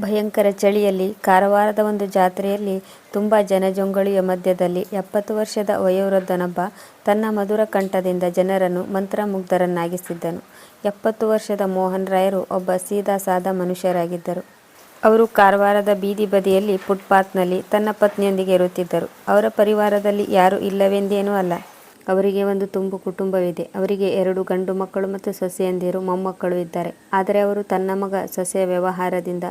ಭಯಂಕರ ಚಳಿಯಲ್ಲಿ ಕಾರವಾರದ ಒಂದು ಜಾತ್ರೆಯಲ್ಲಿ ತುಂಬ ಜನಜಂಗುಳಿಯ ಮಧ್ಯದಲ್ಲಿ ಎಪ್ಪತ್ತು ವರ್ಷದ ವಯೋವೃದ್ಧನೊಬ್ಬ ತನ್ನ ಮಧುರ ಕಂಠದಿಂದ ಜನರನ್ನು ಮಂತ್ರಮುಗ್ಧರನ್ನಾಗಿಸಿದ್ದನು. ಎಪ್ಪತ್ತು ವರ್ಷದ ಮೋಹನ್ ರಾಯರು ಒಬ್ಬ ಸೀದಾ ಸಾದ ಮನುಷ್ಯರಾಗಿದ್ದರು. ಅವರು ಕಾರವಾರದ ಬೀದಿ ಬದಿಯಲ್ಲಿ ಫುಟ್ಪಾತ್ನಲ್ಲಿ ತನ್ನ ಪತ್ನಿಯೊಂದಿಗೆ ಇರುತ್ತಿದ್ದರು. ಅವರ ಪರಿವಾರದಲ್ಲಿ ಯಾರೂ ಇಲ್ಲವೆಂದೇನೂ ಅಲ್ಲ. ಅವರಿಗೆ ಒಂದು ತುಂಬು ಕುಟುಂಬವಿದೆ. ಅವರಿಗೆ ಎರಡು ಗಂಡು ಮಕ್ಕಳು ಮತ್ತು ಸೊಸೆಯಂದಿರು, ಮೊಮ್ಮಕ್ಕಳು ಇದ್ದಾರೆ. ಆದರೆ ಅವರು ತನ್ನ ಮಗ, ಸೊಸೆಯ ವ್ಯವಹಾರದಿಂದ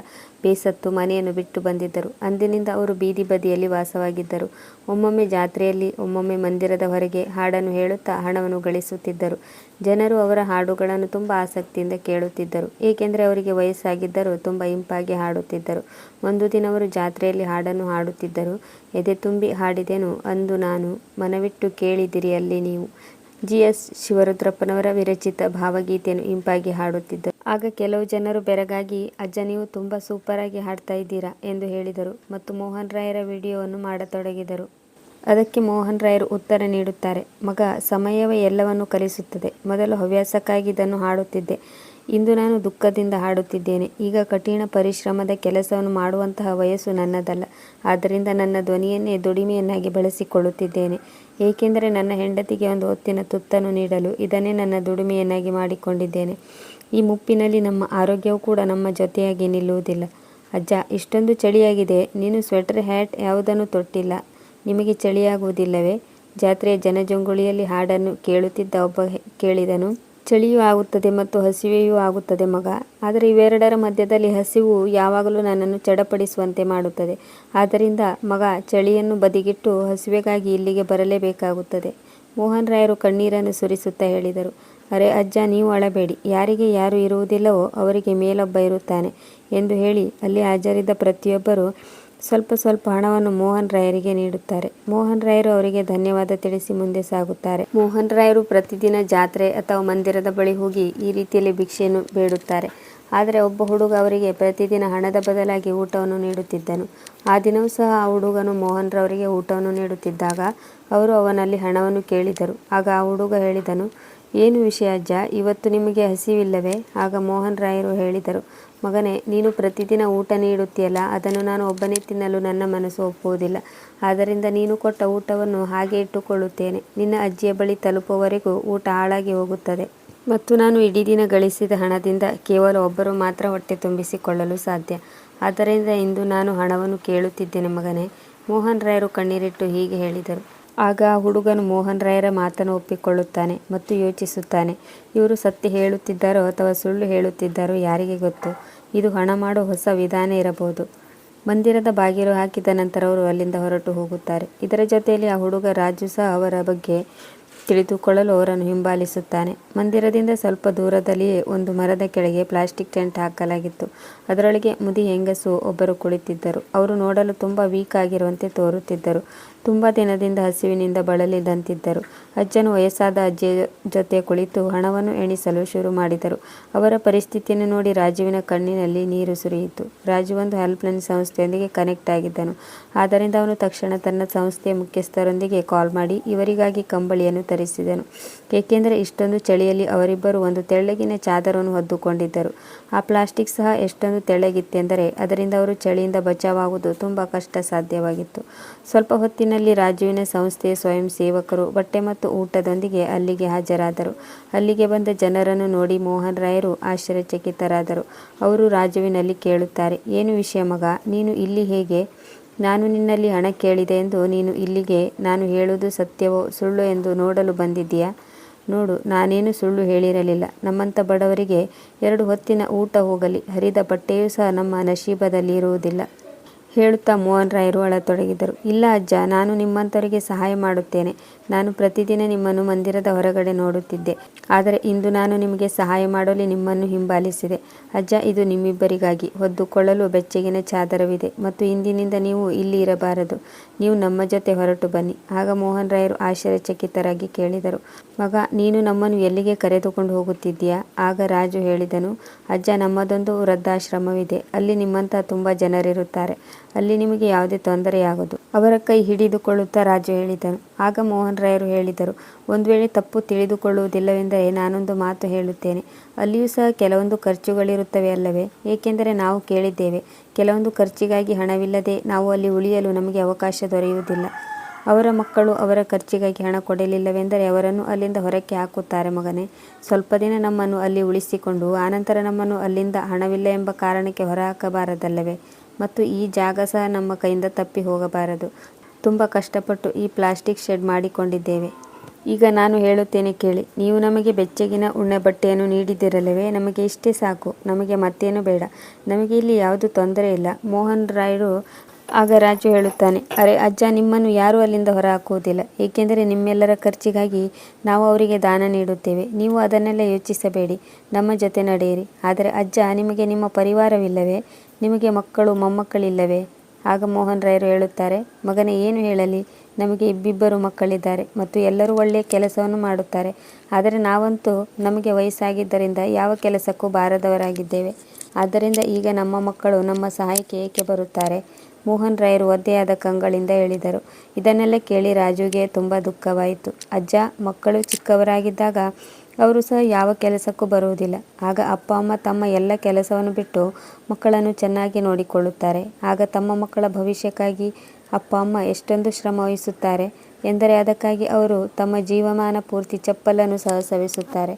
ಬೇಸತ್ತು ಮನೆಯನ್ನು ಬಿಟ್ಟು ಬಂದಿದ್ದರು. ಅಂದಿನಿಂದ ಅವರು ಬೀದಿ ಬದಿಯಲ್ಲಿ ವಾಸವಾಗಿದ್ದರು. ಒಮ್ಮೊಮ್ಮೆ ಜಾತ್ರೆಯಲ್ಲಿ, ಒಮ್ಮೊಮ್ಮೆ ಮಂದಿರದ ಹೊರಗೆ ಹಾಡನ್ನು ಹೇಳುತ್ತಾ ಹಣವನ್ನು ಗಳಿಸುತ್ತಿದ್ದರು. ಜನರು ಅವರ ಹಾಡುಗಳನ್ನು ತುಂಬ ಆಸಕ್ತಿಯಿಂದ ಕೇಳುತ್ತಿದ್ದರು. ಏಕೆಂದರೆ ಅವರಿಗೆ ವಯಸ್ಸಾಗಿದ್ದರೂ ತುಂಬ ಇಂಪಾಗಿ ಹಾಡುತ್ತಿದ್ದರು. ಒಂದು ದಿನ ಅವರು ಜಾತ್ರೆಯಲ್ಲಿ ಹಾಡನ್ನು ಹಾಡುತ್ತಿದ್ದರು. ಎದೆ ತುಂಬಿ ಹಾಡಿದೆನು ಅಂದು ನಾನು, ಮನವಿಟ್ಟು ಕೇಳಿದಿರಿ ಅಲ್ಲಿ ನೀವು. ಜಿ. ಎಸ್. ಶಿವರುದ್ರಪ್ಪನವರ ವಿರಚಿತ ಭಾವಗೀತೆಯನ್ನು ಇಂಪಾಗಿ ಹಾಡುತ್ತಿದ್ದರು. ಆಗ ಕೆಲವು ಜನರು ಬೆರಗಾಗಿ, ಅಜ್ಜ ನೀವು ತುಂಬ ಸೂಪರಾಗಿ ಹಾಡ್ತಾ ಇದ್ದೀರಾ ಎಂದು ಹೇಳಿದರು ಮತ್ತು ಮೋಹನ್ ರಾಯರ ವಿಡಿಯೋವನ್ನು ಮಾಡತೊಡಗಿದರು. ಅದಕ್ಕೆ ಮೋಹನ್ ರಾಯರು ಉತ್ತರ ನೀಡುತ್ತಾರೆ, ಮಗ, ಸಮಯವೇ ಎಲ್ಲವನ್ನೂ ಕಲಿಸುತ್ತದೆ. ಮೊದಲು ಹವ್ಯಾಸಕ್ಕಾಗಿ ಇದನ್ನು ಹಾಡುತ್ತಿದ್ದೆ. ಇಂದು ನಾನು ದುಃಖದಿಂದ ಹಾಡುತ್ತಿದ್ದೇನೆ. ಈಗ ಕಠಿಣ ಪರಿಶ್ರಮದ ಕೆಲಸವನ್ನು ಮಾಡುವಂತಹ ವಯಸ್ಸು ನನ್ನದಲ್ಲ. ಆದ್ದರಿಂದ ನನ್ನ ಧ್ವನಿಯನ್ನೇ ದುಡಿಮೆಯನ್ನಾಗಿ ಬಳಸಿಕೊಳ್ಳುತ್ತಿದ್ದೇನೆ. ಏಕೆಂದರೆ ನನ್ನ ಹೆಂಡತಿಗೆ ಒಂದು ಹೊತ್ತಿನ ತುತ್ತನ್ನು ನೀಡಲು ಇದನ್ನೇ ನನ್ನ ದುಡಿಮೆಯನ್ನಾಗಿ ಮಾಡಿಕೊಂಡಿದ್ದೇನೆ. ಈ ಮುಪ್ಪಿನಲ್ಲಿ ನಮ್ಮ ಆರೋಗ್ಯವೂ ಕೂಡ ನಮ್ಮ ಜೊತೆಯಾಗಿ ನಿಲ್ಲುವುದಿಲ್ಲ. ಅಜ್ಜ, ಇಷ್ಟೊಂದು ಚಳಿಯಾಗಿದೆ, ನೀನು ಸ್ವೆಟರ್, ಹ್ಯಾಟ್ ಯಾವುದನ್ನು ತೊಟ್ಟಿಲ್ಲ. ನಿಮಗೆ ಚಳಿಯಾಗುವುದಿಲ್ಲವೇ? ಜಾತ್ರೆಯ ಜನಜಂಗುಳಿಯಲ್ಲಿ ಹಾಡನ್ನು ಕೇಳುತ್ತಿದ್ದ ಒಬ್ಬ ಕೇಳಿದನು. ಚಳಿಯೂ ಆಗುತ್ತದೆ ಮತ್ತು ಹಸಿವೆಯೂ ಆಗುತ್ತದೆ ಮಗ. ಆದರೆ ಇವೆರಡರ ಮಧ್ಯದಲ್ಲಿ ಹಸಿವು ಯಾವಾಗಲೂ ನನ್ನನ್ನು ಚಡಪಡಿಸುವಂತೆ ಮಾಡುತ್ತದೆ. ಆದ್ದರಿಂದ ಮಗ, ಚಳಿಯನ್ನು ಬದಿಗಿಟ್ಟು ಹಸಿವೆಗಾಗಿ ಇಲ್ಲಿಗೆ ಬರಲೇಬೇಕಾಗುತ್ತದೆ. ಮೋಹನ್ ರಾಯರು ಕಣ್ಣೀರನ್ನು ಸುರಿಸುತ್ತಾ ಹೇಳಿದರು, ಅರೆ ಅಜ್ಜ, ನೀವು ಅಳಬೇಡಿ. ಯಾರಿಗೆ ಯಾರು ಇರುವುದಿಲ್ಲವೋ ಅವರಿಗೆ ಮೇಲೊಬ್ಬ ಇರುತ್ತಾನೆ ಎಂದು ಹೇಳಿ ಅಲ್ಲಿ ಹಾಜರಿದ್ದ ಪ್ರತಿಯೊಬ್ಬರೂ ಸ್ವಲ್ಪ ಸ್ವಲ್ಪ ಹಣವನ್ನು ಮೋಹನ್ ರಾಯರಿಗೆ ನೀಡುತ್ತಾರೆ. ಮೋಹನ್ ರಾಯರು ಅವರಿಗೆ ಧನ್ಯವಾದ ತಿಳಿಸಿ ಮುಂದೆ ಸಾಗುತ್ತಾರೆ. ಮೋಹನ್ ರಾಯರು ಪ್ರತಿದಿನ ಜಾತ್ರೆ ಅಥವಾ ಮಂದಿರದ ಬಳಿ ಹೋಗಿ ಈ ರೀತಿಯಲ್ಲಿ ಭಿಕ್ಷೆಯನ್ನು ಬೇಡುತ್ತಾರೆ. ಆದರೆ ಒಬ್ಬ ಹುಡುಗ ಅವರಿಗೆ ಪ್ರತಿದಿನ ಹಣದ ಬದಲಾಗಿ ಊಟವನ್ನು ನೀಡುತ್ತಿದ್ದನು. ಆ ದಿನವೂ ಸಹ ಆ ಹುಡುಗನು ಮೋಹನ್ ರವರಿಗೆ ಊಟವನ್ನು ನೀಡುತ್ತಿದ್ದಾಗ ಅವರು ಅವನಲ್ಲಿ ಹಣವನ್ನು ಕೇಳಿದರು. ಆಗ ಆ ಹುಡುಗ ಹೇಳಿದನು, ಏನು ವಿಷಯ ಅಜ್ಜ, ಇವತ್ತು ನಿಮಗೆ ಹಸಿವಿಲ್ಲವೇ? ಆಗ ಮೋಹನ್ ರಾಯರು ಹೇಳಿದರು, ಮಗನೇ, ನೀನು ಪ್ರತಿದಿನ ಊಟ ನೀಡುತ್ತೀಯಲ್ಲ, ಅದನ್ನು ನಾನು ಒಬ್ಬನೇ ತಿನ್ನಲು ನನ್ನ ಮನಸ್ಸು ಒಪ್ಪುವುದಿಲ್ಲ. ಆದ್ದರಿಂದ ನೀನು ಕೊಟ್ಟ ಊಟವನ್ನು ಹಾಗೆ ಇಟ್ಟುಕೊಳ್ಳುತ್ತೇನೆ. ನಿನ್ನ ಅಜ್ಜಿಯ ಬಳಿ ತಲುಪುವವರೆಗೂ ಊಟ ಹಾಳಾಗಿ ಹೋಗುತ್ತದೆ. ಮತ್ತು ನಾನು ಇಡೀ ದಿನ ಗಳಿಸಿದ ಹಣದಿಂದ ಕೇವಲ ಒಬ್ಬರು ಮಾತ್ರ ಹೊಟ್ಟೆ ತುಂಬಿಸಿಕೊಳ್ಳಲು ಸಾಧ್ಯ. ಆದ್ದರಿಂದ ಇಂದು ನಾನು ಹಣವನ್ನು ಕೇಳುತ್ತಿದ್ದೇನೆ ಮಗನೇ. ಮೋಹನ್ ರಾಯರು ಕಣ್ಣೀರಿಟ್ಟು ಹೀಗೆ ಹೇಳಿದರು. ಆಗ ಆ ಹುಡುಗನು ಮೋಹನ್ ರಾಯರ ಮಾತನ್ನು ಒಪ್ಪಿಕೊಳ್ಳುತ್ತಾನೆ ಮತ್ತು ಯೋಚಿಸುತ್ತಾನೆ, ಇವರು ಸತ್ಯ ಹೇಳುತ್ತಿದ್ದಾರೋ ಅಥವಾ ಸುಳ್ಳು ಹೇಳುತ್ತಿದ್ದಾರೋ ಯಾರಿಗೆ ಗೊತ್ತು. ಇದು ಹಣ ಮಾಡೋ ಹೊಸ ವಿಧಾನ ಇರಬಹುದು. ಮಂದಿರದ ಬಾಗಿಲು ಹಾಕಿದ ನಂತರ ಅವರು ಅಲ್ಲಿಂದ ಹೊರಟು ಹೋಗುತ್ತಾರೆ. ಇದರ ಜೊತೆಯಲ್ಲಿ ಆ ಹುಡುಗ ರಾಜು ಸಹ ಅವರ ಬಗ್ಗೆ ತಿಳಿದುಕೊಳ್ಳಲು ಅವರನ್ನು ಹಿಂಬಾಲಿಸುತ್ತಾನೆ. ಮಂದಿರದಿಂದ ಸ್ವಲ್ಪ ದೂರದಲ್ಲಿಯೇ ಒಂದು ಮರದ ಕೆಳಗೆ ಪ್ಲಾಸ್ಟಿಕ್ ಟೆಂಟ್ ಹಾಕಲಾಗಿತ್ತು. ಅದರೊಳಗೆ ಮುದಿ ಹೆಂಗಸು ಒಬ್ಬರು ಕುಳಿತಿದ್ದರು. ಅವರು ನೋಡಲು ತುಂಬ ವೀಕ್ ಆಗಿರುವಂತೆ ತೋರುತ್ತಿದ್ದರು. ತುಂಬ ದಿನದಿಂದ ಹಸಿವಿನಿಂದ ಬಳಲಿದಂತಿದ್ದರು. ಅಜ್ಜನು ವಯಸ್ಸಾದ ಅಜ್ಜಿಯ ಜೊತೆ ಕುಳಿತು ಹಣವನ್ನು ಎಣಿಸಲು ಶುರು ಮಾಡಿದರು. ಅವರ ಪರಿಸ್ಥಿತಿಯನ್ನು ನೋಡಿ ರಾಜುವಿನ ಕಣ್ಣಿನಲ್ಲಿ ನೀರು ಸುರಿಯಿತು. ರಾಜು ಒಂದು ಹೆಲ್ಪ್ಲೈನ್ ಸಂಸ್ಥೆಯೊಂದಿಗೆ ಕನೆಕ್ಟ್ ಆಗಿದ್ದನು. ಆದ್ದರಿಂದ ಅವನು ತಕ್ಷಣ ತನ್ನ ಸಂಸ್ಥೆಯ ಮುಖ್ಯಸ್ಥರೊಂದಿಗೆ ಕಾಲ್ ಮಾಡಿ ಇವರಿಗಾಗಿ ಕಂಬಳಿಯನ್ನು ತರಿಸಿದನು. ಏಕೆಂದರೆ ಇಷ್ಟೊಂದು ಚಳಿಯಲ್ಲಿ ಅವರಿಬ್ಬರು ಒಂದು ತೆಳ್ಳಗಿನ ಚಾದರವನ್ನು ಹೊದ್ದುಕೊಂಡಿದ್ದರು. ಆ ಪ್ಲಾಸ್ಟಿಕ್ ಸಹ ಎಷ್ಟೊಂದು ತೆಳ್ಳಗಿತ್ತೆಂದರೆ ಅದರಿಂದ ಅವರು ಚಳಿಯಿಂದ ಬಚಾವಾಗುವುದು ತುಂಬ ಕಷ್ಟ ಸಾಧ್ಯವಾಗಿತ್ತು ಸ್ವಲ್ಪ ಹೊತ್ತಿನಲ್ಲಿ ರಾಜುವಿನ ಸಂಸ್ಥೆಯ ಸ್ವಯಂ ಸೇವಕರು ಬಟ್ಟೆ ಮತ್ತು ಊಟದೊಂದಿಗೆ ಅಲ್ಲಿಗೆ ಹಾಜರಾದರು. ಅಲ್ಲಿಗೆ ಬಂದ ಜನರನ್ನು ನೋಡಿ ಮೋಹನ್ ರಾಯರು ಆಶ್ಚರ್ಯಚಕಿತರಾದರು. ಅವರು ರಾಜುವಿನಲ್ಲಿ ಕೇಳುತ್ತಾರೆ, ಏನು ವಿಷಯ ಮಗ, ನೀನು ಇಲ್ಲಿ ಹೇಗೆ? ನಾನು ನಿನ್ನಲ್ಲಿ ಹಣ ಕೇಳಿದೆ ಎಂದು ನೀನು ಇಲ್ಲಿಗೆ ನಾನು ಹೇಳುವುದು ಸತ್ಯವೋ ಸುಳ್ಳು ಎಂದು ನೋಡಲು ಬಂದಿದ್ದೀಯಾ? ನೋಡು, ನಾನೇನು ಸುಳ್ಳು ಹೇಳಿರಲಿಲ್ಲ. ನಮ್ಮಂಥ ಬಡವರಿಗೆ ಎರಡು ಹೊತ್ತಿನ ಊಟ ಹೋಗಲಿ ಹರಿದ ಬಟ್ಟೆಯೂ ಸಹ ನಮ್ಮ ನಶೀಬದಲ್ಲಿ ಇರುವುದಿಲ್ಲ. ಹೇಳುತ್ತಾ ಮೋಹನ್ ರಾಯರು ಅಳತೊಡಗಿದರು. ಇಲ್ಲ ಅಜ್ಜ, ನಾನು ನಿಮ್ಮಂಥವರಿಗೆ ಸಹಾಯ ಮಾಡುತ್ತೇನೆ. ನಾನು ಪ್ರತಿದಿನ ನಿಮ್ಮನ್ನು ಮಂದಿರದ ಹೊರಗಡೆ ನೋಡುತ್ತಿದ್ದೆ. ಆದರೆ ಇಂದು ನಾನು ನಿಮಗೆ ಸಹಾಯ ಮಾಡಲು ನಿಮ್ಮನ್ನು ಹಿಂಬಾಲಿಸಿದೆ. ಅಜ್ಜ, ಇದು ನಿಮ್ಮಿಬ್ಬರಿಗಾಗಿ. ಹೊದ್ದುಕೊಳ್ಳಲು ಬೆಚ್ಚಗಿನ ಚಾದರವಿದೆ ಮತ್ತು ಇಂದಿನಿಂದ ನೀವು ಇಲ್ಲಿ ಇರಬಾರದು. ನೀವು ನಮ್ಮ ಜೊತೆ ಹೊರಟು ಬನ್ನಿ. ಆಗ ಮೋಹನ್ ರಾಯರು ಆಶ್ಚರ್ಯಚಕಿತರಾಗಿ ಕೇಳಿದರು, ಮಗ, ನೀನು ನಮ್ಮನ್ನು ಎಲ್ಲಿಗೆ ಕರೆದುಕೊಂಡು ಹೋಗುತ್ತಿದ್ದೀಯಾ? ಆಗ ರಾಜು ಹೇಳಿದನು, ಅಜ್ಜ, ನಮ್ಮದೊಂದು ವೃದ್ಧಾಶ್ರಮವಿದೆ. ಅಲ್ಲಿ ನಿಮ್ಮಂಥ ತುಂಬ ಜನರಿರುತ್ತಾರೆ. ಅಲ್ಲಿ ನಿಮಗೆ ಯಾವುದೇ ತೊಂದರೆಯಾಗದು. ಅವರ ಕೈ ಹಿಡಿದುಕೊಳ್ಳುತ್ತಾ ರಾಜು ಹೇಳಿದನು. ಆಗ ಮೋಹನ್ ರಾಯರು ಹೇಳಿದರು, ಒಂದು ವೇಳೆ ತಪ್ಪು ತಿಳಿದುಕೊಳ್ಳುವುದಿಲ್ಲವೆಂದರೆ ನಾನೊಂದು ಮಾತು ಹೇಳುತ್ತೇನೆ. ಅಲ್ಲಿಯೂ ಸಹ ಕೆಲವೊಂದು ಖರ್ಚುಗಳಿರುತ್ತವೆ ಅಲ್ಲವೇ? ಏಕೆಂದರೆ ನಾವು ಕೇಳಿದ್ದೇವೆ, ಕೆಲವೊಂದು ಖರ್ಚಿಗಾಗಿ ಹಣವಿಲ್ಲದೆ ನಾವು ಅಲ್ಲಿ ಉಳಿಯಲು ನಮಗೆ ಅವಕಾಶ ದೊರೆಯುವುದಿಲ್ಲ. ಅವರ ಮಕ್ಕಳು ಅವರ ಖರ್ಚಿಗಾಗಿ ಹಣ ಕೊಡಲಿಲ್ಲವೆಂದರೆ ಅವರನ್ನು ಅಲ್ಲಿಂದ ಹೊರಕ್ಕೆ ಹಾಕುತ್ತಾರೆ ಮಗನೇ. ಸ್ವಲ್ಪ ದಿನ ನಮ್ಮನ್ನು ಅಲ್ಲಿ ಉಳಿಸಿಕೊಂಡು ಆನಂತರ ನಮ್ಮನ್ನು ಅಲ್ಲಿಂದ ಹಣವಿಲ್ಲ ಎಂಬ ಕಾರಣಕ್ಕೆ ಹೊರಹಾಕಬಾರದಲ್ಲವೇ? ಮತ್ತು ಈ ಜಾಗ ಸಹ ನಮ್ಮ ಕೈಯಿಂದ ತಪ್ಪಿ ಹೋಗಬಾರದು. ತುಂಬ ಕಷ್ಟಪಟ್ಟು ಈ ಪ್ಲಾಸ್ಟಿಕ್ ಶೆಡ್ ಮಾಡಿಕೊಂಡಿದ್ದೇವೆ. ಈಗ ನಾನು ಹೇಳುತ್ತೇನೆ ಕೇಳಿ, ನೀವು ನಮಗೆ ಬೆಚ್ಚಗಿನ ಉಣ್ಣೆ ಬಟ್ಟೆಯನ್ನು ನೀಡಿದ್ದಿರಲ್ಲವೇ? ನಮಗೆ ಇಷ್ಟೇ ಸಾಕು, ನಮಗೆ ಮತ್ತೇನು ಬೇಡ. ನಮಗೆ ಇಲ್ಲಿ ಯಾವುದು ತೊಂದರೆ ಇಲ್ಲ. ಮೋಹನ್ ರಾಯರು ಆಗ ರಾಜು ಹೇಳುತ್ತಾನೆ, ಅರೆ ಅಜ್ಜ, ನಿಮ್ಮನ್ನು ಯಾರೂ ಅಲ್ಲಿಂದ ಹೊರ ಹಾಕುವುದಿಲ್ಲ ಏಕೆಂದರೆ ನಿಮ್ಮೆಲ್ಲರ ಖರ್ಚಿಗಾಗಿ ನಾವು ಅವರಿಗೆ ದಾನ ನೀಡುತ್ತೇವೆ. ನೀವು ಅದನ್ನೆಲ್ಲ ಯೋಚಿಸಬೇಡಿ. ನಮ್ಮ ಜೊತೆ ನಡೆಯಿರಿ. ಆದರೆ ಅಜ್ಜ, ನಿಮಗೆ ನಿಮ್ಮ ಪರಿವಾರವಿಲ್ಲವೇ? ನಿಮಗೆ ಮಕ್ಕಳು, ಮೊಮ್ಮಕ್ಕಳಿಲ್ಲವೇ? ಆಗ ಮೋಹನ್ ರಾಯರು ಹೇಳುತ್ತಾರೆ, ಮಗನೇ, ಏನು ಹೇಳಲಿ? ನಮಗೆ ಇಬ್ಬಿಬ್ಬರು ಮಕ್ಕಳಿದ್ದಾರೆ ಮತ್ತು ಎಲ್ಲರೂ ಒಳ್ಳೆಯ ಕೆಲಸವನ್ನು ಮಾಡುತ್ತಾರೆ. ಆದರೆ ನಾವಂತೂ ನಮಗೆ ವಯಸ್ಸಾಗಿದ್ದರಿಂದ ಯಾವ ಕೆಲಸಕ್ಕೂ ಬಾರದವರಾಗಿದ್ದೇವೆ. ಆದ್ದರಿಂದ ಈಗ ನಮ್ಮ ಮಕ್ಕಳು ನಮ್ಮ ಸಹಾಯಕ್ಕೆ ಏಕೆ ಬರುತ್ತಾರೆ? ಮೋಹನ್ ರಾಯರು ಒದ್ದೆಯಾದ ಕಂಗಳಿಂದ ಹೇಳಿದರು ಇದನ್ನೆಲ್ಲ ಕೇಳಿ ರಾಜುಗೆ ತುಂಬ ದುಃಖವಾಯಿತು. ಅಜ್ಜ, ಮಕ್ಕಳು ಚಿಕ್ಕವರಾಗಿದ್ದಾಗ ಅವರು ಸಹ ಯಾವ ಕೆಲಸಕ್ಕೂ ಬರುವುದಿಲ್ಲ. ಆಗ ಅಪ್ಪ, ಅಮ್ಮ ತಮ್ಮ ಎಲ್ಲ ಕೆಲಸವನ್ನು ಬಿಟ್ಟು ಮಕ್ಕಳನ್ನು ಚೆನ್ನಾಗಿ ನೋಡಿಕೊಳ್ಳುತ್ತಾರೆ. ಆಗ ತಮ್ಮ ಮಕ್ಕಳ ಭವಿಷ್ಯಕ್ಕಾಗಿ ಅಪ್ಪ, ಅಮ್ಮ ಎಷ್ಟೊಂದು ಶ್ರಮ ವಹಿಸುತ್ತಾರೆ ಎಂದರೆ ಅದಕ್ಕಾಗಿ ಅವರು ತಮ್ಮ ಜೀವಮಾನ ಪೂರ್ತಿ ಚಪ್ಪಲನ್ನು ಸಹ ಸವಿಸುತ್ತಾರೆ.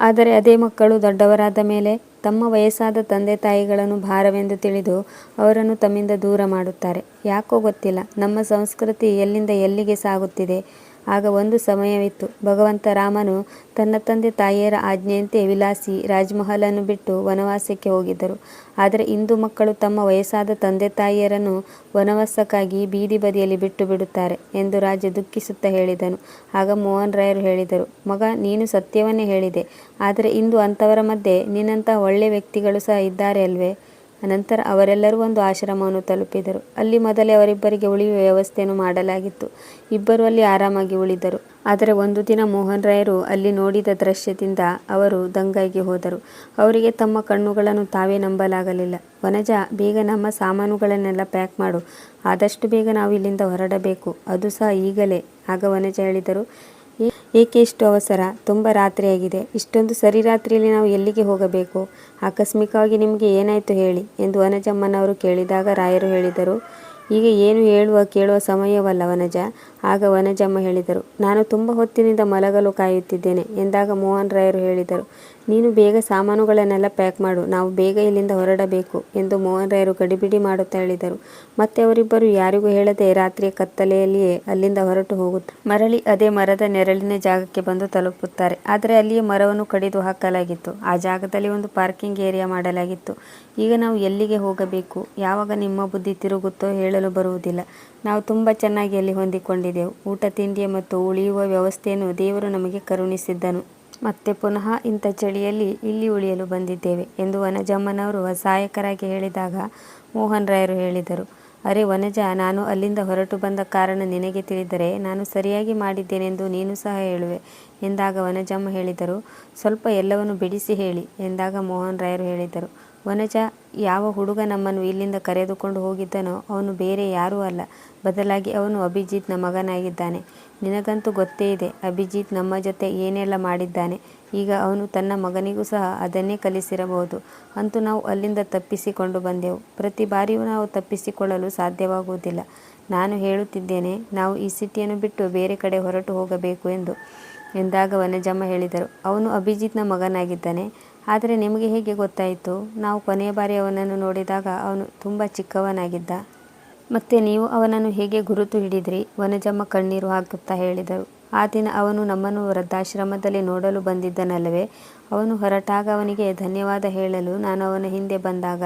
ಆದರೆ ಅದೇ ಮಕ್ಕಳು ದೊಡ್ಡವರಾದ ಮೇಲೆ ತಮ್ಮ ವಯಸ್ಸಾದ ತಂದೆ ತಾಯಿಗಳನ್ನು ಭಾರವೆಂದು ತಿಳಿದು ಅವರನ್ನು ತಮ್ಮಿಂದ ದೂರ ಮಾಡುತ್ತಾರೆ. ಯಾಕೋ ಗೊತ್ತಿಲ್ಲ. ನಮ್ಮ ಸಂಸ್ಕೃತಿ ಎಲ್ಲಿಂದ ಎಲ್ಲಿಗೆ ಸಾಗುತ್ತಿದೆ? ಆಗ ಒಂದು ಸಮಯವಿತ್ತು. ಭಗವಂತ ರಾಮನು ತನ್ನ ತಂದೆ ತಾಯಿಯರ ಆಜ್ಞೆಯಂತೆ ವಿಲಾಸಿ ರಾಜ್ಮಹಲನ್ನು ಬಿಟ್ಟು ವನವಾಸಕ್ಕೆ ಹೋಗಿದ್ದರು. ಆದರೆ ಇಂದು ಮಕ್ಕಳು ತಮ್ಮ ವಯಸ್ಸಾದ ತಂದೆ ತಾಯಿಯರನ್ನು ವನವಾಸಕ್ಕಾಗಿ ಬೀದಿ ಬದಿಯಲ್ಲಿ ಬಿಟ್ಟು ಬಿಡುತ್ತಾರೆ ಎಂದು ರಾಜ ದುಃಖಿಸುತ್ತಾ ಹೇಳಿದನು. ಆಗ ಮೋಹನ್ ರಾಯರು ಹೇಳಿದರು, ಮಗ, ನೀನು ಸತ್ಯವನ್ನೇ ಹೇಳಿದೆ. ಆದರೆ ಇಂದು ಅಂಥವರ ಮಧ್ಯೆ ನಿನ್ನಂಥ ಒಳ್ಳೆಯ ವ್ಯಕ್ತಿಗಳು ಸಹ ಇದ್ದಾರೆ ಅಲ್ವೇ? ಅನಂತರ ಅವರೆಲ್ಲರೂ ಒಂದು ಆಶ್ರಮವನ್ನು ತಲುಪಿದರು. ಅಲ್ಲಿ ಮೊದಲೇ ಅವರಿಬ್ಬರಿಗೆ ಉಳಿಯುವ ವ್ಯವಸ್ಥೆಯನ್ನು ಮಾಡಲಾಗಿತ್ತು. ಇಬ್ಬರು ಅಲ್ಲಿ ಆರಾಮಾಗಿ ಉಳಿದರು. ಆದರೆ ಒಂದು ದಿನ ಮೋಹನ್ ರಾಯರು ಅಲ್ಲಿ ನೋಡಿದ ದೃಶ್ಯದಿಂದ ಅವರು ದಂಗಾಗಿ ಹೋದರು. ಅವರಿಗೆ ತಮ್ಮ ಕಣ್ಣುಗಳನ್ನು ತಾವೇ ನಂಬಲಾಗಲಿಲ್ಲ. ವನಜ, ಬೇಗ ನಮ್ಮ ಸಾಮಾನುಗಳನ್ನೆಲ್ಲ ಪ್ಯಾಕ್ ಮಾಡು. ಆದಷ್ಟು ಬೇಗ ನಾವು ಇಲ್ಲಿಂದ ಹೊರಡಬೇಕು. ಅದು ಸಹ ಈಗಲೇ, ಆಗ ವನಜ ಹೇಳಿದರು. ಏಕೆ ಇಷ್ಟು ಅವಸರ? ತುಂಬ ರಾತ್ರಿಯಾಗಿದೆ. ಇಷ್ಟೊಂದು ಸರಿ ರಾತ್ರಿಯಲ್ಲಿ ನಾವು ಎಲ್ಲಿಗೆ ಹೋಗಬೇಕು? ಆಕಸ್ಮಿಕವಾಗಿ ನಿಮಗೆ ಏನಾಯಿತು ಹೇಳಿ? ಎಂದು ವನಜಮ್ಮನವರು ಕೇಳಿದಾಗ ರಾಯರು ಹೇಳಿದರು, ಈಗ ಏನು ಹೇಳುವ ಕೇಳುವ ಸಮಯವಲ್ಲ ವನಜ. ಆಗ ವನಜಮ್ಮ ಹೇಳಿದರು, ನಾನು ತುಂಬ ಹೊತ್ತಿನಿಂದ ಮಲಗಲು ಕಾಯುತ್ತಿದ್ದೇನೆ ಎಂದಾಗ ಮೋಹನ್ ರಾಯರು ಹೇಳಿದರು ನೀನು ಬೇಗ ಸಾಮಾನುಗಳನ್ನೆಲ್ಲ ಪ್ಯಾಕ್ ಮಾಡು, ನಾವು ಬೇಗ ಇಲ್ಲಿಂದ ಹೊರಡಬೇಕು ಎಂದು ಮೋಹನ್ ರಾಯರು ಗಡಿಬಿಡಿ ಮಾಡುತ್ತಾ ಹೇಳಿದರು. ಮತ್ತೆ ಅವರಿಬ್ಬರು ಯಾರಿಗೂ ಹೇಳದೆ ರಾತ್ರಿಯ ಕತ್ತಲೆಯಲ್ಲಿಯೇ ಅಲ್ಲಿಂದ ಹೊರಟು ಹೋಗುತ್ತಾರೆ ಮರಳಿ ಅದೇ ಮರದ ನೆರಳಿನ ಜಾಗಕ್ಕೆ ಬಂದು ತಲುಪುತ್ತಾರೆ. ಆದರೆ ಅಲ್ಲಿಯೇ ಮರವನ್ನು ಕಡಿದು ಹಾಕಲಾಗಿತ್ತು. ಆ ಜಾಗದಲ್ಲಿ ಒಂದು ಪಾರ್ಕಿಂಗ್ ಏರಿಯಾ ಮಾಡಲಾಗಿತ್ತು. ಈಗ ನಾವು ಎಲ್ಲಿಗೆ ಹೋಗಬೇಕು? ಯಾವಾಗ ನಿಮ್ಮ ಬುದ್ಧಿ ತಿರುಗುತ್ತೋ ಹೇಳಲು ಬರುವುದಿಲ್ಲ. ನಾವು ತುಂಬ ಚೆನ್ನಾಗಿ ಅಲ್ಲಿ ಹೊಂದಿಕೊಂಡಿದ್ದೆವು. ಊಟ, ತಿಂಡಿಯ ಮತ್ತು ಉಳಿಯುವ ವ್ಯವಸ್ಥೆಯನ್ನು ದೇವರು ನಮಗೆ ಕರುಣಿಸಿದ್ದನು. ಮತ್ತೆ ಪುನಃ ಇಂಥ ಚಳಿಯಲ್ಲಿ ಇಲ್ಲಿ ಉಳಿಯಲು ಬಂದಿದ್ದೇವೆ ಎಂದು ವನಜಮ್ಮನವರು ಸಹಾಯಕರಾಗಿ ಹೇಳಿದಾಗ ಮೋಹನ್ ರಾಯರು ಹೇಳಿದರು. ಅರೆ ವನಜ, ನಾನು ಅಲ್ಲಿಂದ ಹೊರಟು ಬಂದ ಕಾರಣ ನಿನಗೆ ತಿಳಿದರೆ ನಾನು ಸರಿಯಾಗಿ ಮಾಡಿದ್ದೇನೆಂದು ನೀನು ಸಹ ಹೇಳುವೆ ಎಂದಾಗ ವನಜಮ್ಮ ಹೇಳಿದರು. ಸ್ವಲ್ಪ ಎಲ್ಲವನ್ನು ಬಿಡಿಸಿ ಹೇಳಿ ಎಂದಾಗ ಮೋಹನ್ ರಾಯರು ಹೇಳಿದರು. ವನಜ, ಯಾವ ಹುಡುಗ ನಮ್ಮನ್ನು ಇಲ್ಲಿಂದ ಕರೆದುಕೊಂಡು ಹೋಗಿದ್ದನೋ ಅವನು ಬೇರೆ ಯಾರೂ ಅಲ್ಲ. ಬದಲಾಗಿ ಅವನು ಅಭಿಜಿತ್ನ ಮಗನಾಗಿದ್ದಾನೆ. ನಿನಗಂತೂ ಗೊತ್ತೇ ಇದೆ, ಅಭಿಜಿತ್ ನಮ್ಮ ಜೊತೆ ಏನೆಲ್ಲ ಮಾಡಿದ್ದಾನೆ. ಈಗ ಅವನು ತನ್ನ ಮಗನಿಗೂ ಸಹ ಅದನ್ನೇ ಕಲಿಸಿರಬಹುದು. ಅಂತೂ ನಾವು ಅಲ್ಲಿಂದ ತಪ್ಪಿಸಿಕೊಂಡು ಬಂದೆವು. ಪ್ರತಿ ಬಾರಿಯೂ ನಾವು ತಪ್ಪಿಸಿಕೊಳ್ಳಲು ಸಾಧ್ಯವಾಗುವುದಿಲ್ಲ. ನಾನು ಹೇಳುತ್ತಿದ್ದೇನೆ, ನಾವು ಈ ಸಿಟಿಯನ್ನು ಬಿಟ್ಟು ಬೇರೆ ಕಡೆ ಹೊರಟು ಹೋಗಬೇಕು ಎಂದು ಎಂದಾಗ ವನಜಮ್ಮ ಹೇಳಿದರು. ಅವನು ಅಭಿಜಿತ್ನ ಮಗನಾಗಿದ್ದಾನೆ. ಆದರೆ ನಿಮಗೆ ಹೇಗೆ ಗೊತ್ತಾಯಿತು? ನಾವು ಕೊನೆಯ ಬಾರಿ ಅವನನ್ನು ನೋಡಿದಾಗ ಅವನು ತುಂಬ ಚಿಕ್ಕವನಾಗಿದ್ದ. ಮತ್ತೆ ನೀವು ಅವನನ್ನು ಹೇಗೆ ಗುರುತು ಹಿಡಿದ್ರಿ? ವನಜಮ್ಮ ಕಣ್ಣೀರು ಹಾಕುತ್ತಾ ಹೇಳಿದರು ಆ ದಿನ ಅವನು ನಮ್ಮನ್ನು ವೃದ್ಧಾಶ್ರಮದಲ್ಲಿ ನೋಡಲು ಬಂದಿದ್ದನಲ್ಲವೇ? ಅವನು ಹೊರಟಾಗ ಅವನಿಗೆ ಧನ್ಯವಾದ ಹೇಳಲು ನಾನು ಅವನ ಹಿಂದೆ ಬಂದಾಗ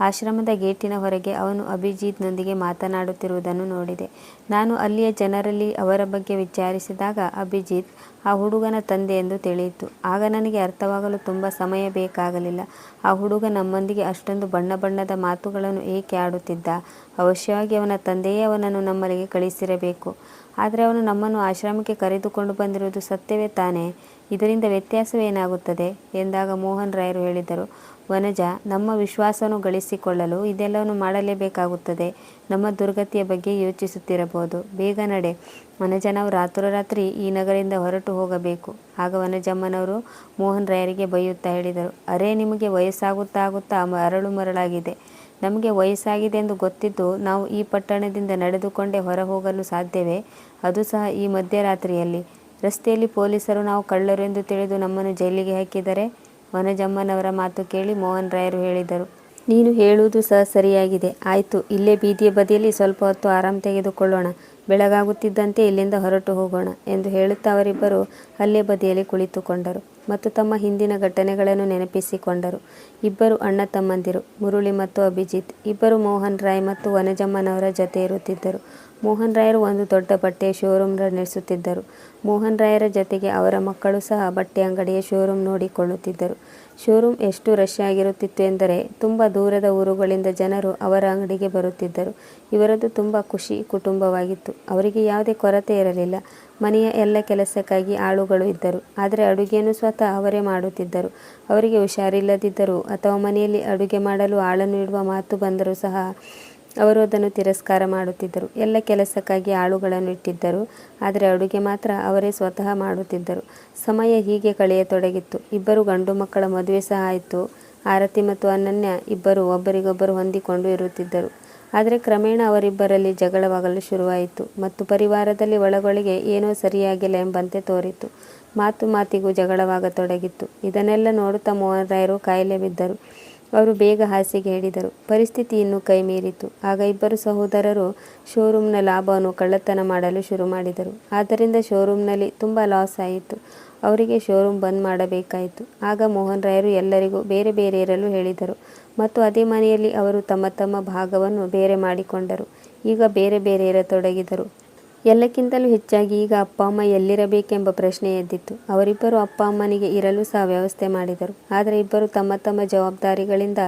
ಆಶ್ರಮದ ಗೇಟಿನ ಹೊರಗೆ ಅವನು ಅಭಿಜಿತ್ನೊಂದಿಗೆ ಮಾತನಾಡುತ್ತಿರುವುದನ್ನು ನೋಡಿದೆ. ನಾನು ಅಲ್ಲಿಯ ಜನರಲ್ಲಿ ಅವರ ಬಗ್ಗೆ ವಿಚಾರಿಸಿದಾಗ ಅಭಿಜಿತ್, ಆ ಹುಡುಗನ ತಂದೆ ಎಂದು ತಿಳಿಯಿತು. ಆಗ ನನಗೆ ಅರ್ಥವಾಗಲು ತುಂಬ ಸಮಯ ಬೇಕಾಗಲಿಲ್ಲ. ಆ ಹುಡುಗ ನಮ್ಮೊಂದಿಗೆ ಅಷ್ಟೊಂದು ಬಣ್ಣ ಬಣ್ಣದ ಮಾತುಗಳನ್ನು ಏಕೆ ಆಡುತ್ತಿದ್ದ? ಅವಶ್ಯವಾಗಿ ಅವನ ತಂದೆಯೇ ಅವನನ್ನು ನಮ್ಮಲ್ಲಿಗೆ ಕಳಿಸಿರಬೇಕು. ಆದರೆ ಅವನು ನಮ್ಮನ್ನು ಆಶ್ರಮಕ್ಕೆ ಕರೆದುಕೊಂಡು ಬಂದಿರುವುದು ಸತ್ಯವೇ ತಾನೇ? ಇದರಿಂದ ವ್ಯತ್ಯಾಸವೇನಾಗುತ್ತದೆ? ಎಂದಾಗ ಮೋಹನ್ ರಾಯರು ಹೇಳಿದರು, ವನಜ, ನಮ್ಮ ವಿಶ್ವಾಸವನ್ನು ಗಳಿಸಿಕೊಳ್ಳಲು ಇದೆಲ್ಲವನ್ನು ಮಾಡಲೇಬೇಕಾಗುತ್ತದೆ. ನಮ್ಮ ದುರ್ಗತಿಯ ಬಗ್ಗೆ ಯೋಚಿಸುತ್ತಿರಬಹುದು. ಬೇಗ ನಡೆ. ವನಜ, ನಾವು ರಾತ್ರೋರಾತ್ರಿ ಈ ನಗರದಿಂದ ಹೊರಟು ಹೋಗಬೇಕು. ಆಗ ವನಜಮ್ಮನವರು ಮೋಹನ್ ರಾಯರಿಗೆ ಬೈಯುತ್ತಾ ಹೇಳಿದರು, ಅರೇ, ನಿಮಗೆ ವಯಸ್ಸಾಗುತ್ತಾ ಆಗುತ್ತಾ ಅರಳು ಮರಳಾಗಿದೆ. ನಮಗೆ ವಯಸ್ಸಾಗಿದೆ ಎಂದು ಗೊತ್ತಿದ್ದು ನಾವು ಈ ಪಟ್ಟಣದಿಂದ ನಡೆದುಕೊಂಡೇ ಹೊರ ಹೋಗಲು ಸಾಧ್ಯವೇ? ಅದು ಸಹ ಈ ಮಧ್ಯರಾತ್ರಿಯಲ್ಲಿ. ರಸ್ತೆಯಲ್ಲಿ ಪೊಲೀಸರು ನಾವು ಕಳ್ಳರು ಎಂದು ತಿಳಿದು ನಮ್ಮನ್ನು ಜೈಲಿಗೆ ಹಾಕಿದರೆ? ವನಜಮ್ಮನವರ ಮಾತು ಕೇಳಿ ಮೋಹನ್ ರಾಯರು ಹೇಳಿದರು. ನೀನು ಹೇಳುವುದು ಸಹ ಸರಿಯಾಗಿದೆ. ಆಯಿತು, ಇಲ್ಲೇ ಬೀದಿಯ ಬದಿಯಲ್ಲಿ ಸ್ವಲ್ಪ ಹೊತ್ತು ಆರಾಮ್ ತೆಗೆದುಕೊಳ್ಳೋಣ. ಬೆಳಗಾಗುತ್ತಿದ್ದಂತೆ ಇಲ್ಲಿಂದ ಹೊರಟು ಹೋಗೋಣ ಎಂದು ಹೇಳುತ್ತಾ ಅವರಿಬ್ಬರು ಅಲ್ಲೇ ಬದಿಯಲ್ಲಿ ಕುಳಿತುಕೊಂಡರು. ಮತ್ತು ತಮ್ಮ ಹಿಂದಿನ ಘಟನೆಗಳನ್ನು ನೆನಪಿಸಿಕೊಂಡರು. ಇಬ್ಬರು ಅಣ್ಣ ತಮ್ಮಂದಿರು, ಮುರುಳಿ ಮತ್ತು ಅಭಿಜಿತ್. ಇಬ್ಬರು ಮೋಹನ್ ರಾಯ್ ಮತ್ತು ವನಜಮ್ಮನವರ ಜೊತೆ ಇರುತ್ತಿದ್ದರು. ಮೋಹನ್ ರಾಯರು ಒಂದು ದೊಡ್ಡ ಬಟ್ಟೆಯ ಶೋರೂಮ್ ನಡೆಸುತ್ತಿದ್ದರು. ಮೋಹನ್ ರಾಯರ ಜೊತೆಗೆ ಅವರ ಮಕ್ಕಳು ಸಹ ಬಟ್ಟೆ ಅಂಗಡಿಯ ಶೋರೂಮ್ ನೋಡಿಕೊಳ್ಳುತ್ತಿದ್ದರು. ಶೋರೂಮ್ ಎಷ್ಟು ರಶ್ ಆಗಿರುತ್ತಿತ್ತು ಎಂದರೆ, ತುಂಬ ದೂರದ ಊರುಗಳಿಂದ ಜನರು ಅವರ ಅಂಗಡಿಗೆ ಬರುತ್ತಿದ್ದರು. ಇವರದ್ದು ತುಂಬ ಖುಷಿ ಕುಟುಂಬವಾಗಿತ್ತು. ಅವರಿಗೆ ಯಾವುದೇ ಕೊರತೆ ಇರಲಿಲ್ಲ. ಮನೆಯ ಎಲ್ಲ ಕೆಲಸಕ್ಕಾಗಿ ಆಳುಗಳು ಇದ್ದರು. ಆದರೆ ಅಡುಗೆಯನ್ನು ಸ್ವತಃ ಅವರೇ ಮಾಡುತ್ತಿದ್ದರು. ಅವರಿಗೆ ಹುಷಾರಿಲ್ಲದಿದ್ದರೂ ಅಥವಾ ಮನೆಯಲ್ಲಿ ಅಡುಗೆ ಮಾಡಲು ಆಳನ್ನು ಇಡುವ ಮಾತು ಬಂದರೂ ಸಹ ಅವರು ಅದನ್ನು ತಿರಸ್ಕಾರ ಮಾಡುತ್ತಿದ್ದರು. ಎಲ್ಲ ಕೆಲಸಕ್ಕಾಗಿ ಆಳುಗಳನ್ನು ಇಟ್ಟಿದ್ದರು. ಆದರೆ ಅಡುಗೆ ಮಾತ್ರ ಅವರೇ ಸ್ವತಃ ಮಾಡುತ್ತಿದ್ದರು. ಸಮಯ ಹೀಗೆ ಕಳೆಯತೊಡಗಿತ್ತು. ಇಬ್ಬರು ಗಂಡು ಮಕ್ಕಳ ಮದುವೆ ಸಹ ಆಯಿತು. ಆರತಿ ಮತ್ತು ಅನನ್ಯ ಇಬ್ಬರು ಒಬ್ಬರಿಗೊಬ್ಬರು ಹೊಂದಿಕೊಂಡು ಇರುತ್ತಿದ್ದರು. ಆದರೆ ಕ್ರಮೇಣ ಅವರಿಬ್ಬರಲ್ಲಿ ಜಗಳವಾಗಲು ಶುರುವಾಯಿತು ಮತ್ತು ಪರಿವಾರದಲ್ಲಿ ಒಳಗೊಳಗೆ ಏನೋ ಸರಿಯಾಗಿಲ್ಲ ಎಂಬಂತೆ ತೋರಿತು. ಮಾತು ಮಾತಿಗೂ ಜಗಳವಾಗತೊಡಗಿತ್ತು. ಇದನ್ನೆಲ್ಲ ನೋಡುತ್ತಾ ಮೋಹನ್ ರಾಯರು ಕಾಯಿಲೆ ಬಿದ್ದರು. ಅವರು ಬೇಗ ಹಾಸಿಗೆ ಹೇಳಿದರು ಪರಿಸ್ಥಿತಿ ಇನ್ನೂ ಕೈ ಮೀರಿತು ಆಗ ಇಬ್ಬರು ಸಹೋದರರು ಶೋರೂಮ್ನ ಲಾಭವನ್ನು ಕಳ್ಳತನ ಮಾಡಲು ಶುರು ಮಾಡಿದರು. ಆದ್ದರಿಂದ ಶೋರೂಮ್ನಲ್ಲಿ ತುಂಬ ಲಾಸ್ ಆಯಿತು. ಅವರಿಗೆ ಶೋರೂಮ್ ಬಂದ್ ಮಾಡಬೇಕಾಯಿತು. ಆಗ ಮೋಹನ್ ರಾಯರು ಎಲ್ಲರಿಗೂ ಬೇರೆ ಬೇರೆ ಇರಲು ಹೇಳಿದರು. ಮತ್ತು ಅದೇ ಮನೆಯಲ್ಲಿ ಅವರು ತಮ್ಮ ತಮ್ಮ ಭಾಗವನ್ನು ಬೇರೆ ಮಾಡಿಕೊಂಡರು. ಈಗ ಬೇರೆ ಬೇರೆ ಇರತೊಡಗಿದರು. ಎಲ್ಲಕ್ಕಿಂತಲೂ ಹೆಚ್ಚಾಗಿ ಈಗ ಅಪ್ಪ ಅಮ್ಮ ಎಲ್ಲಿರಬೇಕೆಂಬ ಪ್ರಶ್ನೆ ಎದ್ದಿತ್ತು. ಅವರಿಬ್ಬರು ಅಪ್ಪ ಅಮ್ಮನಿಗೆ ಇರಲು ಸಹ ವ್ಯವಸ್ಥೆ ಮಾಡಿದರು. ಆದರೆ ಇಬ್ಬರು ತಮ್ಮ ತಮ್ಮ ಜವಾಬ್ದಾರಿಗಳಿಂದ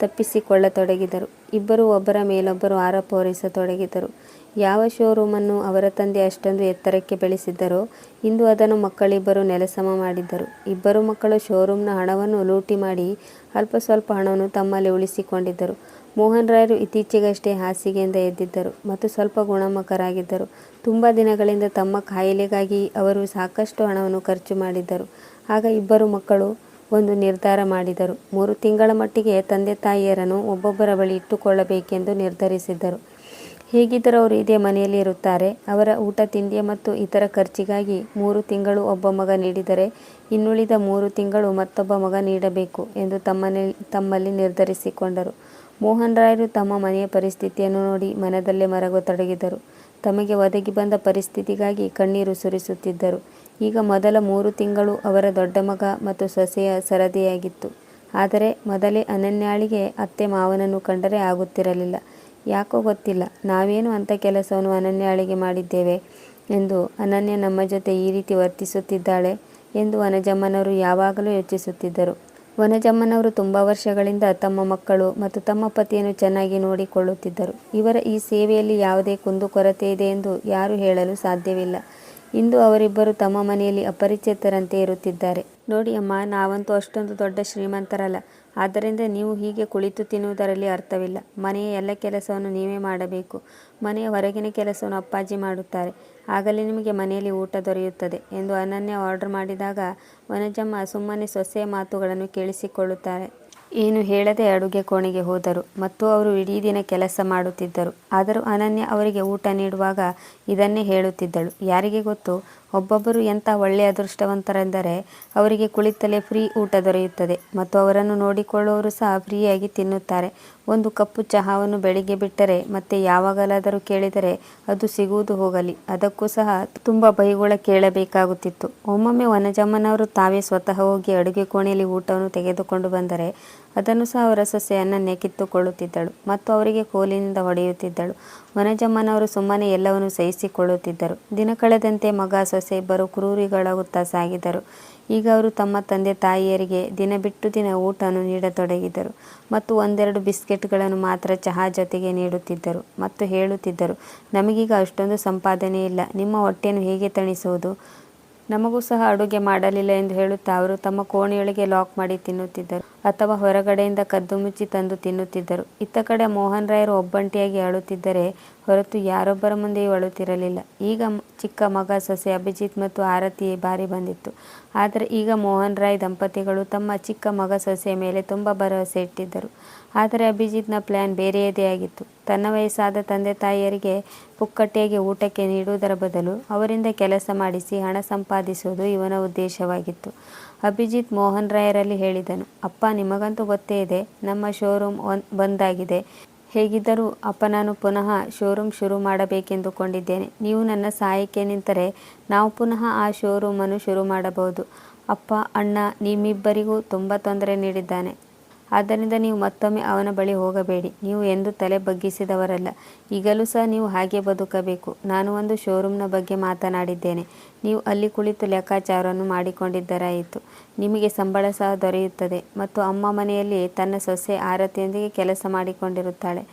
ತಪ್ಪಿಸಿಕೊಳ್ಳತೊಡಗಿದರು. ಇಬ್ಬರು ಒಬ್ಬರ ಮೇಲೊಬ್ಬರು ಆರೋಪ ಹೊರಿಸತೊಡಗಿದರು. ಯಾವ ಶೋರೂಮನ್ನು ಅವರ ತಂದೆ ಅಷ್ಟೊಂದು ಎತ್ತರಕ್ಕೆ ಬೆಳೆಸಿದ್ದರೋ, ಇಂದು ಅದನ್ನು ಮಕ್ಕಳಿಬ್ಬರು ನೆಲಸಮ ಮಾಡಿದ್ದರು. ಇಬ್ಬರು ಮಕ್ಕಳು ಶೋರೂಮ್ನ ಹಣವನ್ನು ಲೂಟಿ ಮಾಡಿ ಅಲ್ಪ ಸ್ವಲ್ಪ ಹಣವನ್ನು ತಮ್ಮಲ್ಲಿ ಉಳಿಸಿಕೊಂಡಿದ್ದರು. ಮೋಹನ್ ರಾಯರು ಇತ್ತೀಚೆಗಷ್ಟೇ ಹಾಸಿಗೆಯಿಂದ ಎದ್ದಿದ್ದರು ಮತ್ತು ಸ್ವಲ್ಪ ಗುಣಮುಖರಾಗಿದ್ದರು. ತುಂಬ ದಿನಗಳಿಂದ ತಮ್ಮ ಕಾಯಿಲೆಗಾಗಿ ಅವರು ಸಾಕಷ್ಟು ಹಣವನ್ನು ಖರ್ಚು ಮಾಡಿದ್ದರು. ಆಗ ಇಬ್ಬರು ಮಕ್ಕಳು ಒಂದು ನಿರ್ಧಾರ ಮಾಡಿದರು. ಮೂರು ತಿಂಗಳ ಮಟ್ಟಿಗೆ ತಂದೆ ತಾಯಿಯರನ್ನು ಒಬ್ಬೊಬ್ಬರ ಬಳಿ ಇಟ್ಟುಕೊಳ್ಳಬೇಕೆಂದು ನಿರ್ಧರಿಸಿದ್ದರು. ಹೇಗಿದ್ದರೂ ಅವರು ಇದೇ ಮನೆಯಲ್ಲಿ ಇರುತ್ತಾರೆ. ಅವರ ಊಟ, ತಿಂಡಿ ಮತ್ತು ಇತರ ಖರ್ಚಿಗಾಗಿ ಮೂರು ತಿಂಗಳು ಒಬ್ಬ ಮಗ ನೀಡಿದರೆ ಇನ್ನುಳಿದ ಮೂರು ತಿಂಗಳು ಮತ್ತೊಬ್ಬ ಮಗ ನೀಡಬೇಕು ಎಂದು ತಮ್ಮನೆ, ತಮ್ಮಲ್ಲಿ ನಿರ್ಧರಿಸಿಕೊಂಡರು. ಮೋಹನ್ ರಾಯರು ತಮ್ಮ ಮನೆಯ ಪರಿಸ್ಥಿತಿಯನ್ನು ನೋಡಿ ಮನದಲ್ಲೇ ಮರಗತೊಡಗಿದರು ತಮಗೆ ಒದಗಿ ಬಂದ ಪರಿಸ್ಥಿತಿಗಾಗಿ ಕಣ್ಣೀರು ಸುರಿಸುತ್ತಿದ್ದರು. ಈಗ ಮೊದಲ ಮೂರು ತಿಂಗಳು ಅವರ ದೊಡ್ಡ ಮಗ ಮತ್ತು ಸೊಸೆಯ ಸರದಿಯಾಗಿತ್ತು. ಆದರೆ ಮೊದಲೇ ಅನನ್ಯಾಳಿಗೆ ಅತ್ತೆ ಮಾವನನ್ನು ಕಂಡರೆ ಆಗುತ್ತಿರಲಿಲ್ಲ. ಯಾಕೋ ಗೊತ್ತಿಲ್ಲ. ನಾವೇನು ಅಂಥ ಕೆಲಸವನ್ನು ಅನನ್ಯಾಳಿಗೆ ಮಾಡಿದ್ದೇವೆ ಎಂದು ಅನನ್ಯ ನಮ್ಮ ಜೊತೆ ಈ ರೀತಿ ವರ್ತಿಸುತ್ತಿದ್ದಾಳೆ ಎಂದು ವನಜಮ್ಮನವರು ಯಾವಾಗಲೂ ಯೋಚಿಸುತ್ತಿದ್ದರು. ವನಜಮ್ಮನವರು ತುಂಬ ವರ್ಷಗಳಿಂದ ತಮ್ಮ ಮಕ್ಕಳು ಮತ್ತು ತಮ್ಮ ಪತಿಯನ್ನು ಚೆನ್ನಾಗಿ ನೋಡಿಕೊಳ್ಳುತ್ತಿದ್ದರು. ಇವರ ಈ ಸೇವೆಯಲ್ಲಿ ಯಾವುದೇ ಕುಂದುಕೊರತೆ ಇದೆ ಎಂದು ಯಾರೂ ಹೇಳಲು ಸಾಧ್ಯವಿಲ್ಲ. ಇಂದು ಅವರಿಬ್ಬರು ತಮ್ಮ ಮನೆಯಲ್ಲಿ ಅಪರಿಚಿತರಂತೆ ಇರುತ್ತಿದ್ದಾರೆ. ನೋಡಿ ಅಮ್ಮ, ನಾವಂತೂ ಅಷ್ಟೊಂದು ದೊಡ್ಡ ಶ್ರೀಮಂತರಲ್ಲ. ಆದ್ದರಿಂದ ನೀವು ಹೀಗೆ ಕುಳಿತು ತಿನ್ನುವುದರಲ್ಲಿ ಅರ್ಥವಿಲ್ಲ. ಮನೆಯ ಎಲ್ಲ ಕೆಲಸವನ್ನು ನೀವೇ ಮಾಡಬೇಕು. ಮನೆಯ ಹೊರಗಿನ ಕೆಲಸವನ್ನು ಅಪ್ಪಾಜಿ ಮಾಡುತ್ತಾರೆ. ಆಗಲೇ ನಿಮಗೆ ಮನೆಯಲ್ಲಿ ಊಟ ದೊರೆಯುತ್ತದೆ ಎಂದು ಅನನ್ಯ ಆರ್ಡರ್ ಮಾಡಿದಾಗ ವನಜಮ್ಮ ಸುಮ್ಮನೆ ಸೊಸೆಯ ಮಾತುಗಳನ್ನು ಕೇಳಿಸಿಕೊಳ್ಳುತ್ತಾರೆ. ಏನು ಹೇಳದೆ ಅಡುಗೆ ಕೋಣೆಗೆ ಹೋದರು. ಮತ್ತು ಅವರು ಇಡೀ ದಿನ ಕೆಲಸ ಮಾಡುತ್ತಿದ್ದರು. ಆದರೂ ಅನನ್ಯ ಅವರಿಗೆ ಊಟ ನೀಡುವಾಗ ಇದನ್ನೇ ಹೇಳುತ್ತಿದ್ದಳು. ಯಾರಿಗೆ ಗೊತ್ತು? ಒಬ್ಬೊಬ್ಬರು ಎಂಥ ಒಳ್ಳೆಯ ಅದೃಷ್ಟವಂತರೆಂದರೆ ಅವರಿಗೆ ಕುಳಿತಲೇ ಫ್ರೀ ಊಟ ದೊರೆಯುತ್ತದೆ. ಮತ್ತು ಅವರನ್ನು ನೋಡಿಕೊಳ್ಳುವವರು ಸಹ ಫ್ರೀಯಾಗಿ ತಿನ್ನುತ್ತಾರೆ. ಒಂದು ಕಪ್ಪು ಚಹಾವನ್ನು ಬೆಳಿಗ್ಗೆ ಬಿಟ್ಟರೆ ಮತ್ತೆ ಯಾವಾಗಲಾದರೂ ಕೇಳಿದರೆ ಅದು ಸಿಗುವುದು ಹೋಗಲಿ. ಅದಕ್ಕೂ ಸಹ ತುಂಬ ಬೈಗುಳ ಕೇಳಬೇಕಾಗುತ್ತಿತ್ತು. ಒಮ್ಮೊಮ್ಮೆ ವನಜಮ್ಮನವರು ತಾವೇ ಸ್ವತಃ ಹೋಗಿ ಅಡುಗೆ ಕೋಣೆಯಲ್ಲಿ ಊಟವನ್ನು ತೆಗೆದುಕೊಂಡು ಬಂದರೆ ಅದನ್ನು ಸಹ ಅವರ ಸೊಸೆಯನ್ನು ನೆಕ್ಕಿತ್ತುಕೊಳ್ಳುತ್ತಿದ್ದಳು ಮತ್ತು ಅವರಿಗೆ ಕೋಲಿನಿಂದ ಹೊಡೆಯುತ್ತಿದ್ದಳು. ವನಜಮ್ಮನವರು ಸುಮ್ಮನೆ ಎಲ್ಲವನ್ನು ಸಹಿಸಿಕೊಳ್ಳುತ್ತಿದ್ದರು. ದಿನ ಕಳೆದಂತೆ ಮಗ, ಸೊಸೆ ಇಬ್ಬರು ಕ್ರೂರಿಗಳಾಗುತ್ತಾ ಸಾಗಿದರು. ಈಗ ಅವರು ತಮ್ಮ ತಂದೆ ತಾಯಿಯರಿಗೆ ದಿನ ಬಿಟ್ಟು ದಿನ ಊಟವನ್ನು ನೀಡತೊಡಗಿದರು ಮತ್ತು ಒಂದೆರಡು ಬಿಸ್ಕೆಟ್ಗಳನ್ನು ಮಾತ್ರ ಚಹಾ ಜೊತೆಗೆ ನೀಡುತ್ತಿದ್ದರು ಮತ್ತು ಹೇಳುತ್ತಿದ್ದರು, ನಮಗೀಗ ಅಷ್ಟೊಂದು ಸಂಪಾದನೆ ಇಲ್ಲ. ನಿಮ್ಮ ಹೊಟ್ಟೆಯನ್ನು ಹೇಗೆ ತಣಿಸುವುದು? ನಮಗೂ ಸಹ ಅಡುಗೆ ಮಾಡಲಿಲ್ಲ ಎಂದು ಹೇಳುತ್ತಾ ಅವರು ತಮ್ಮ ಕೋಣೆಯೊಳಗೆ ಲಾಕ್ ಮಾಡಿ ತಿನ್ನುತ್ತಿದ್ದರು. ಅಥವಾ ಹೊರಗಡೆಯಿಂದ ಕದ್ದು ಮುಚ್ಚಿ ತಂದು ತಿನ್ನುತ್ತಿದ್ದರು. ಇತ್ತ ಕಡೆ ಮೋಹನ್ ರಾಯರು ಒಬ್ಬಂಟಿಯಾಗಿ ಅಳುತ್ತಿದ್ದರೆ ಹೊರತು ಯಾರೊಬ್ಬರ ಮುಂದೆಯೂ ಅಳುತ್ತಿರಲಿಲ್ಲ. ಈಗ ಚಿಕ್ಕ ಮಗ ಸೊಸೆ ಅಭಿಜಿತ್ ಮತ್ತು ಆರತಿ ಬಾರಿ ಬಂದಿತ್ತು. ಆದರೆ ಈಗ ಮೋಹನ್ ರಾಯ್ ದಂಪತಿಗಳು ತಮ್ಮ ಚಿಕ್ಕ ಮಗ ಸೊಸೆಯ ಮೇಲೆ ತುಂಬ ಭರವಸೆ ಇಟ್ಟಿದ್ದರು. ಆದರೆ ಅಭಿಜಿತ್ನ ಪ್ಲ್ಯಾನ್ ಬೇರೆಯದೇ ಆಗಿತ್ತು. ತನ್ನ ವಯಸ್ಸಾದ ತಂದೆ ತಾಯಿಯರಿಗೆ ಪುಕ್ಕಟ್ಟೆಯಾಗಿ ಊಟಕ್ಕೆ ನೀಡುವುದರ ಬದಲು ಅವರಿಂದ ಕೆಲಸ ಮಾಡಿಸಿ ಹಣ ಸಂಪಾದಿಸುವುದು ಇವನ ಉದ್ದೇಶವಾಗಿತ್ತು. ಅಭಿಜಿತ್ ಮೋಹನ್ ರಾಯರಲ್ಲಿ ಹೇಳಿದನು, ಅಪ್ಪ, ನಿಮಗಂತೂ ಗೊತ್ತೇ ಇದೆ, ನಮ್ಮ ಶೋರೂಮ್ ಒನ್, ಬಂದಾಗಿದೆ. ಹೇಗಿದ್ದರೂ ಅಪ್ಪ, ನಾನು ಪುನಃ ಶೋರೂಮ್ ಶುರು ಮಾಡಬೇಕೆಂದುಕೊಂಡಿದ್ದೇನೆ. ನೀವು ನನ್ನ ಸಹಾಯಕ್ಕೆ ನಿಂತರೆ ನಾವು ಪುನಃ ಆ ಶೋರೂಮನ್ನು ಶುರು ಮಾಡಬಹುದು. ಅಪ್ಪ, ಅಣ್ಣ, ನಿಮ್ಮಿಬ್ಬರಿಗೂ ತುಂಬ ತೊಂದರೆ ನೀಡಿದ್ದಾನೆ. ಆದ್ದರಿಂದ ನೀವು ಮತ್ತೊಮ್ಮೆ ಅವನ ಬಳಿ ಹೋಗಬೇಡಿ. ನೀವು ಎಂದು ತಲೆ ಬಗ್ಗಿಸಿದವರಲ್ಲ. ಈಗಲೂ ಸಹ ನೀವು ಹಾಗೆ ಬದುಕಬೇಕು. ನಾನು ಒಂದು ಶೋರೂಮ್ನ ಬಗ್ಗೆ ಮಾತನಾಡಿದ್ದೇನೆ. ನೀವು ಅಲ್ಲಿ ಕುಳಿತು ಲೆಕ್ಕಾಚಾರವನ್ನು ಮಾಡಿಕೊಂಡಿದ್ದರಾಯಿತು. ನಿಮಗೆ ಸಂಬಳ ಸಹ ದೊರೆಯುತ್ತದೆ. ಮತ್ತು ಅಮ್ಮ ಮನೆಯಲ್ಲಿ ತನ್ನ ಸೊಸೆ ಆರತಿಯೊಂದಿಗೆ ಕೆಲಸ ಮಾಡಿಕೊಂಡಿರುತ್ತಾಳೆ.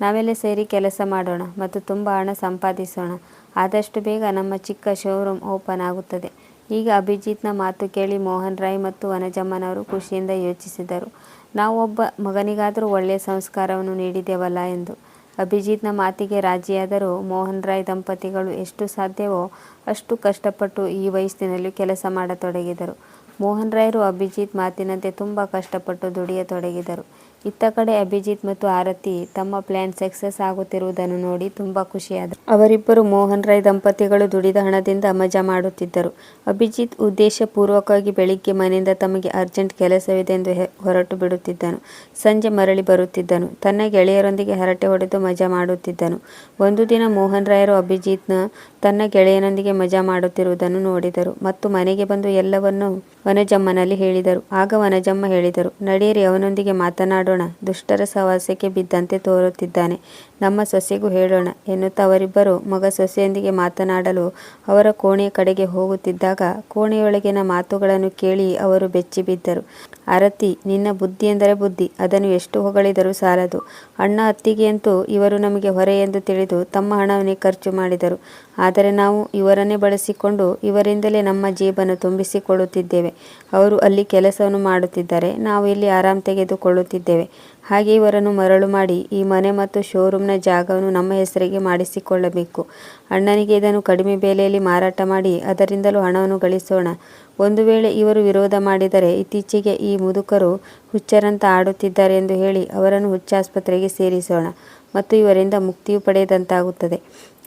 ನಾವೆಲ್ಲ ಸೇರಿ ಕೆಲಸ ಮಾಡೋಣ ಮತ್ತು ತುಂಬ ಹಣ ಸಂಪಾದಿಸೋಣ. ಆದಷ್ಟು ಬೇಗ ನಮ್ಮ ಚಿಕ್ಕ ಶೋರೂಮ್ ಓಪನ್ ಆಗುತ್ತದೆ. ಈಗ ಅಭಿಜಿತ್ನ ಮಾತು ಕೇಳಿ ಮೋಹನ್ ರಾಯ್ ಮತ್ತು ವನಜಮ್ಮನವರು ಖುಷಿಯಿಂದ ಯೋಚಿಸಿದರು. ನಾವು ಒಬ್ಬ ಮಗನಿಗಾದರೂ ಒಳ್ಳೆಯ ಸಂಸ್ಕಾರವನ್ನು ನೀಡಿದೆವಲ್ಲ ಎಂದು. ಅಭಿಜಿತ್ನ ಮಾತಿಗೆ ರಾಜಿಯಾದರೂ ಮೋಹನ್ ರಾಯ್ ದಂಪತಿಗಳು ಎಷ್ಟು ಸಾಧ್ಯವೋ ಅಷ್ಟು ಕಷ್ಟಪಟ್ಟು ಈ ವಯಸ್ಸಿನಲ್ಲಿ ಕೆಲಸ ಮಾಡತೊಡಗಿದರು. ಮೋಹನ್ ರಾಯರು ಅಭಿಜಿತ್ ಮಾತಿನಂತೆ ತುಂಬ ಕಷ್ಟಪಟ್ಟು ದುಡಿಯತೊಡಗಿದರು. ಇತ್ತ ಕಡೆ ಅಭಿಜಿತ್ ಮತ್ತು ಆರತಿ ತಮ್ಮ ಪ್ಲಾನ್ ಸಕ್ಸಸ್ ಆಗುತ್ತಿರುವುದನ್ನು ನೋಡಿ ತುಂಬಾ ಖುಷಿಯಾದರು. ಅವರಿಬ್ಬರು ಮೋಹನ್ ರಾಯ್ ದಂಪತಿಗಳು ದುಡಿದ ಹಣದಿಂದ ಮಜಾ ಮಾಡುತ್ತಿದ್ದರು. ಅಭಿಜಿತ್ ಉದ್ದೇಶಪೂರ್ವಕವಾಗಿ ಬೆಳಿಗ್ಗೆ ಮನೆಯಿಂದ ತಮಗೆ ಅರ್ಜೆಂಟ್ ಕೆಲಸವಿದೆ ಎಂದು ಹೊರಟು ಬಿಡುತ್ತಿದ್ದನು. ಸಂಜೆ ಮರಳಿ ಬರುತ್ತಿದ್ದನು. ತನ್ನ ಗೆಳೆಯರೊಂದಿಗೆ ಹರಟೆ ಹೊಡೆದು ಮಜಾ ಮಾಡುತ್ತಿದ್ದನು. ಒಂದು ದಿನ ಮೋಹನ್ ರಾಯರು ಅಭಿಜಿತ್ನ ತನ್ನ ಗೆಳೆಯನೊಂದಿಗೆ ಮಜಾ ಮಾಡುತ್ತಿರುವುದನ್ನು ನೋಡಿದರು ಮತ್ತು ಮನೆಗೆ ಬಂದು ಎಲ್ಲವನ್ನೂ ವನಜಮ್ಮನಲ್ಲಿ ಹೇಳಿದರು. ಆಗ ವನಜಮ್ಮ ಹೇಳಿದರು, ನಡೆಯಿರಿ, ಅವನೊಂದಿಗೆ ಮಾತನಾಡೋಣ ದುಷ್ಟರ ಸಹವಾಸಕ್ಕೆ ಬಿದ್ದಂತೆ ತೋರುತ್ತಿದ್ದಾನೆ. ನಮ್ಮ ಸೊಸೆಗೂ ಹೇಳೋಣ ಎನ್ನುತ್ತಾ ಅವರಿಬ್ಬರು ಮಗ ಸೊಸೆಯೊಂದಿಗೆ ಮಾತನಾಡಲು ಅವರ ಕೋಣೆಯ ಕಡೆಗೆ ಹೋಗುತ್ತಿದ್ದಾಗ ಕೋಣೆಯೊಳಗಿನ ಮಾತುಗಳನ್ನು ಕೇಳಿ ಅವರು ಬೆಚ್ಚಿಬಿದ್ದರು ಅರತಿ, ನಿನ್ನ ಬುದ್ಧಿ ಎಂದರೆ ಬುದ್ಧಿ, ಅದನ್ನು ಎಷ್ಟು ಹೊಗಳಿದರೂ ಸಾಲದು. ಅಣ್ಣ ಅತ್ತಿಗೆಯಂತೂ ಇವರು ನಮಗೆ ಹೊರೆ ಎಂದು ತಿಳಿದು ತಮ್ಮ ಹಣವನ್ನೇ ಖರ್ಚು ಮಾಡಿದರು. ಆದರೆ ನಾವು ಇವರನ್ನೇ ಬಳಸಿಕೊಂಡು ಇವರಿಂದಲೇ ನಮ್ಮ ಜೇಬನ್ನು ತುಂಬಿಸಿಕೊಳ್ಳುತ್ತಿದ್ದೇವೆ. ಅವರು ಅಲ್ಲಿ ಕೆಲಸವನ್ನು ಮಾಡುತ್ತಿದ್ದಾರೆ. ನಾವು ಇಲ್ಲಿ ಆರಾಮ್ ತೆಗೆದುಕೊಳ್ಳುತ್ತಿದ್ದೇವೆ. ಹಾಗೆ ಇವರನ್ನು ಮರಳು ಮಾಡಿ ಈ ಮನೆ ಮತ್ತು ಶೋರೂಮ್ನ ಜಾಗವನ್ನು ನಮ್ಮ ಹೆಸರಿಗೆ ಮಾಡಿಸಿಕೊಳ್ಳಬೇಕು. ಅಣ್ಣನಿಗೆ ಇದನ್ನು ಕಡಿಮೆ ಬೆಲೆಯಲ್ಲಿ ಮಾರಾಟ ಮಾಡಿ ಅದರಿಂದಲೂ ಹಣವನ್ನು ಗಳಿಸೋಣ. ಒಂದು ವೇಳೆ ಇವರು ವಿರೋಧ ಮಾಡಿದರೆ ಇತ್ತೀಚೆಗೆ ಈ ಮುದುಕರು ಹುಚ್ಚರಂತ ಆಡುತ್ತಿದ್ದಾರೆ ಎಂದು ಹೇಳಿ ಅವರನ್ನು ಹುಚ್ಚಾಸ್ಪತ್ರೆಗೆ ಸೇರಿಸೋಣ ಮತ್ತು ಇವರಿಂದ ಮುಕ್ತಿಯು ಪಡೆದಂತಾಗುತ್ತದೆ.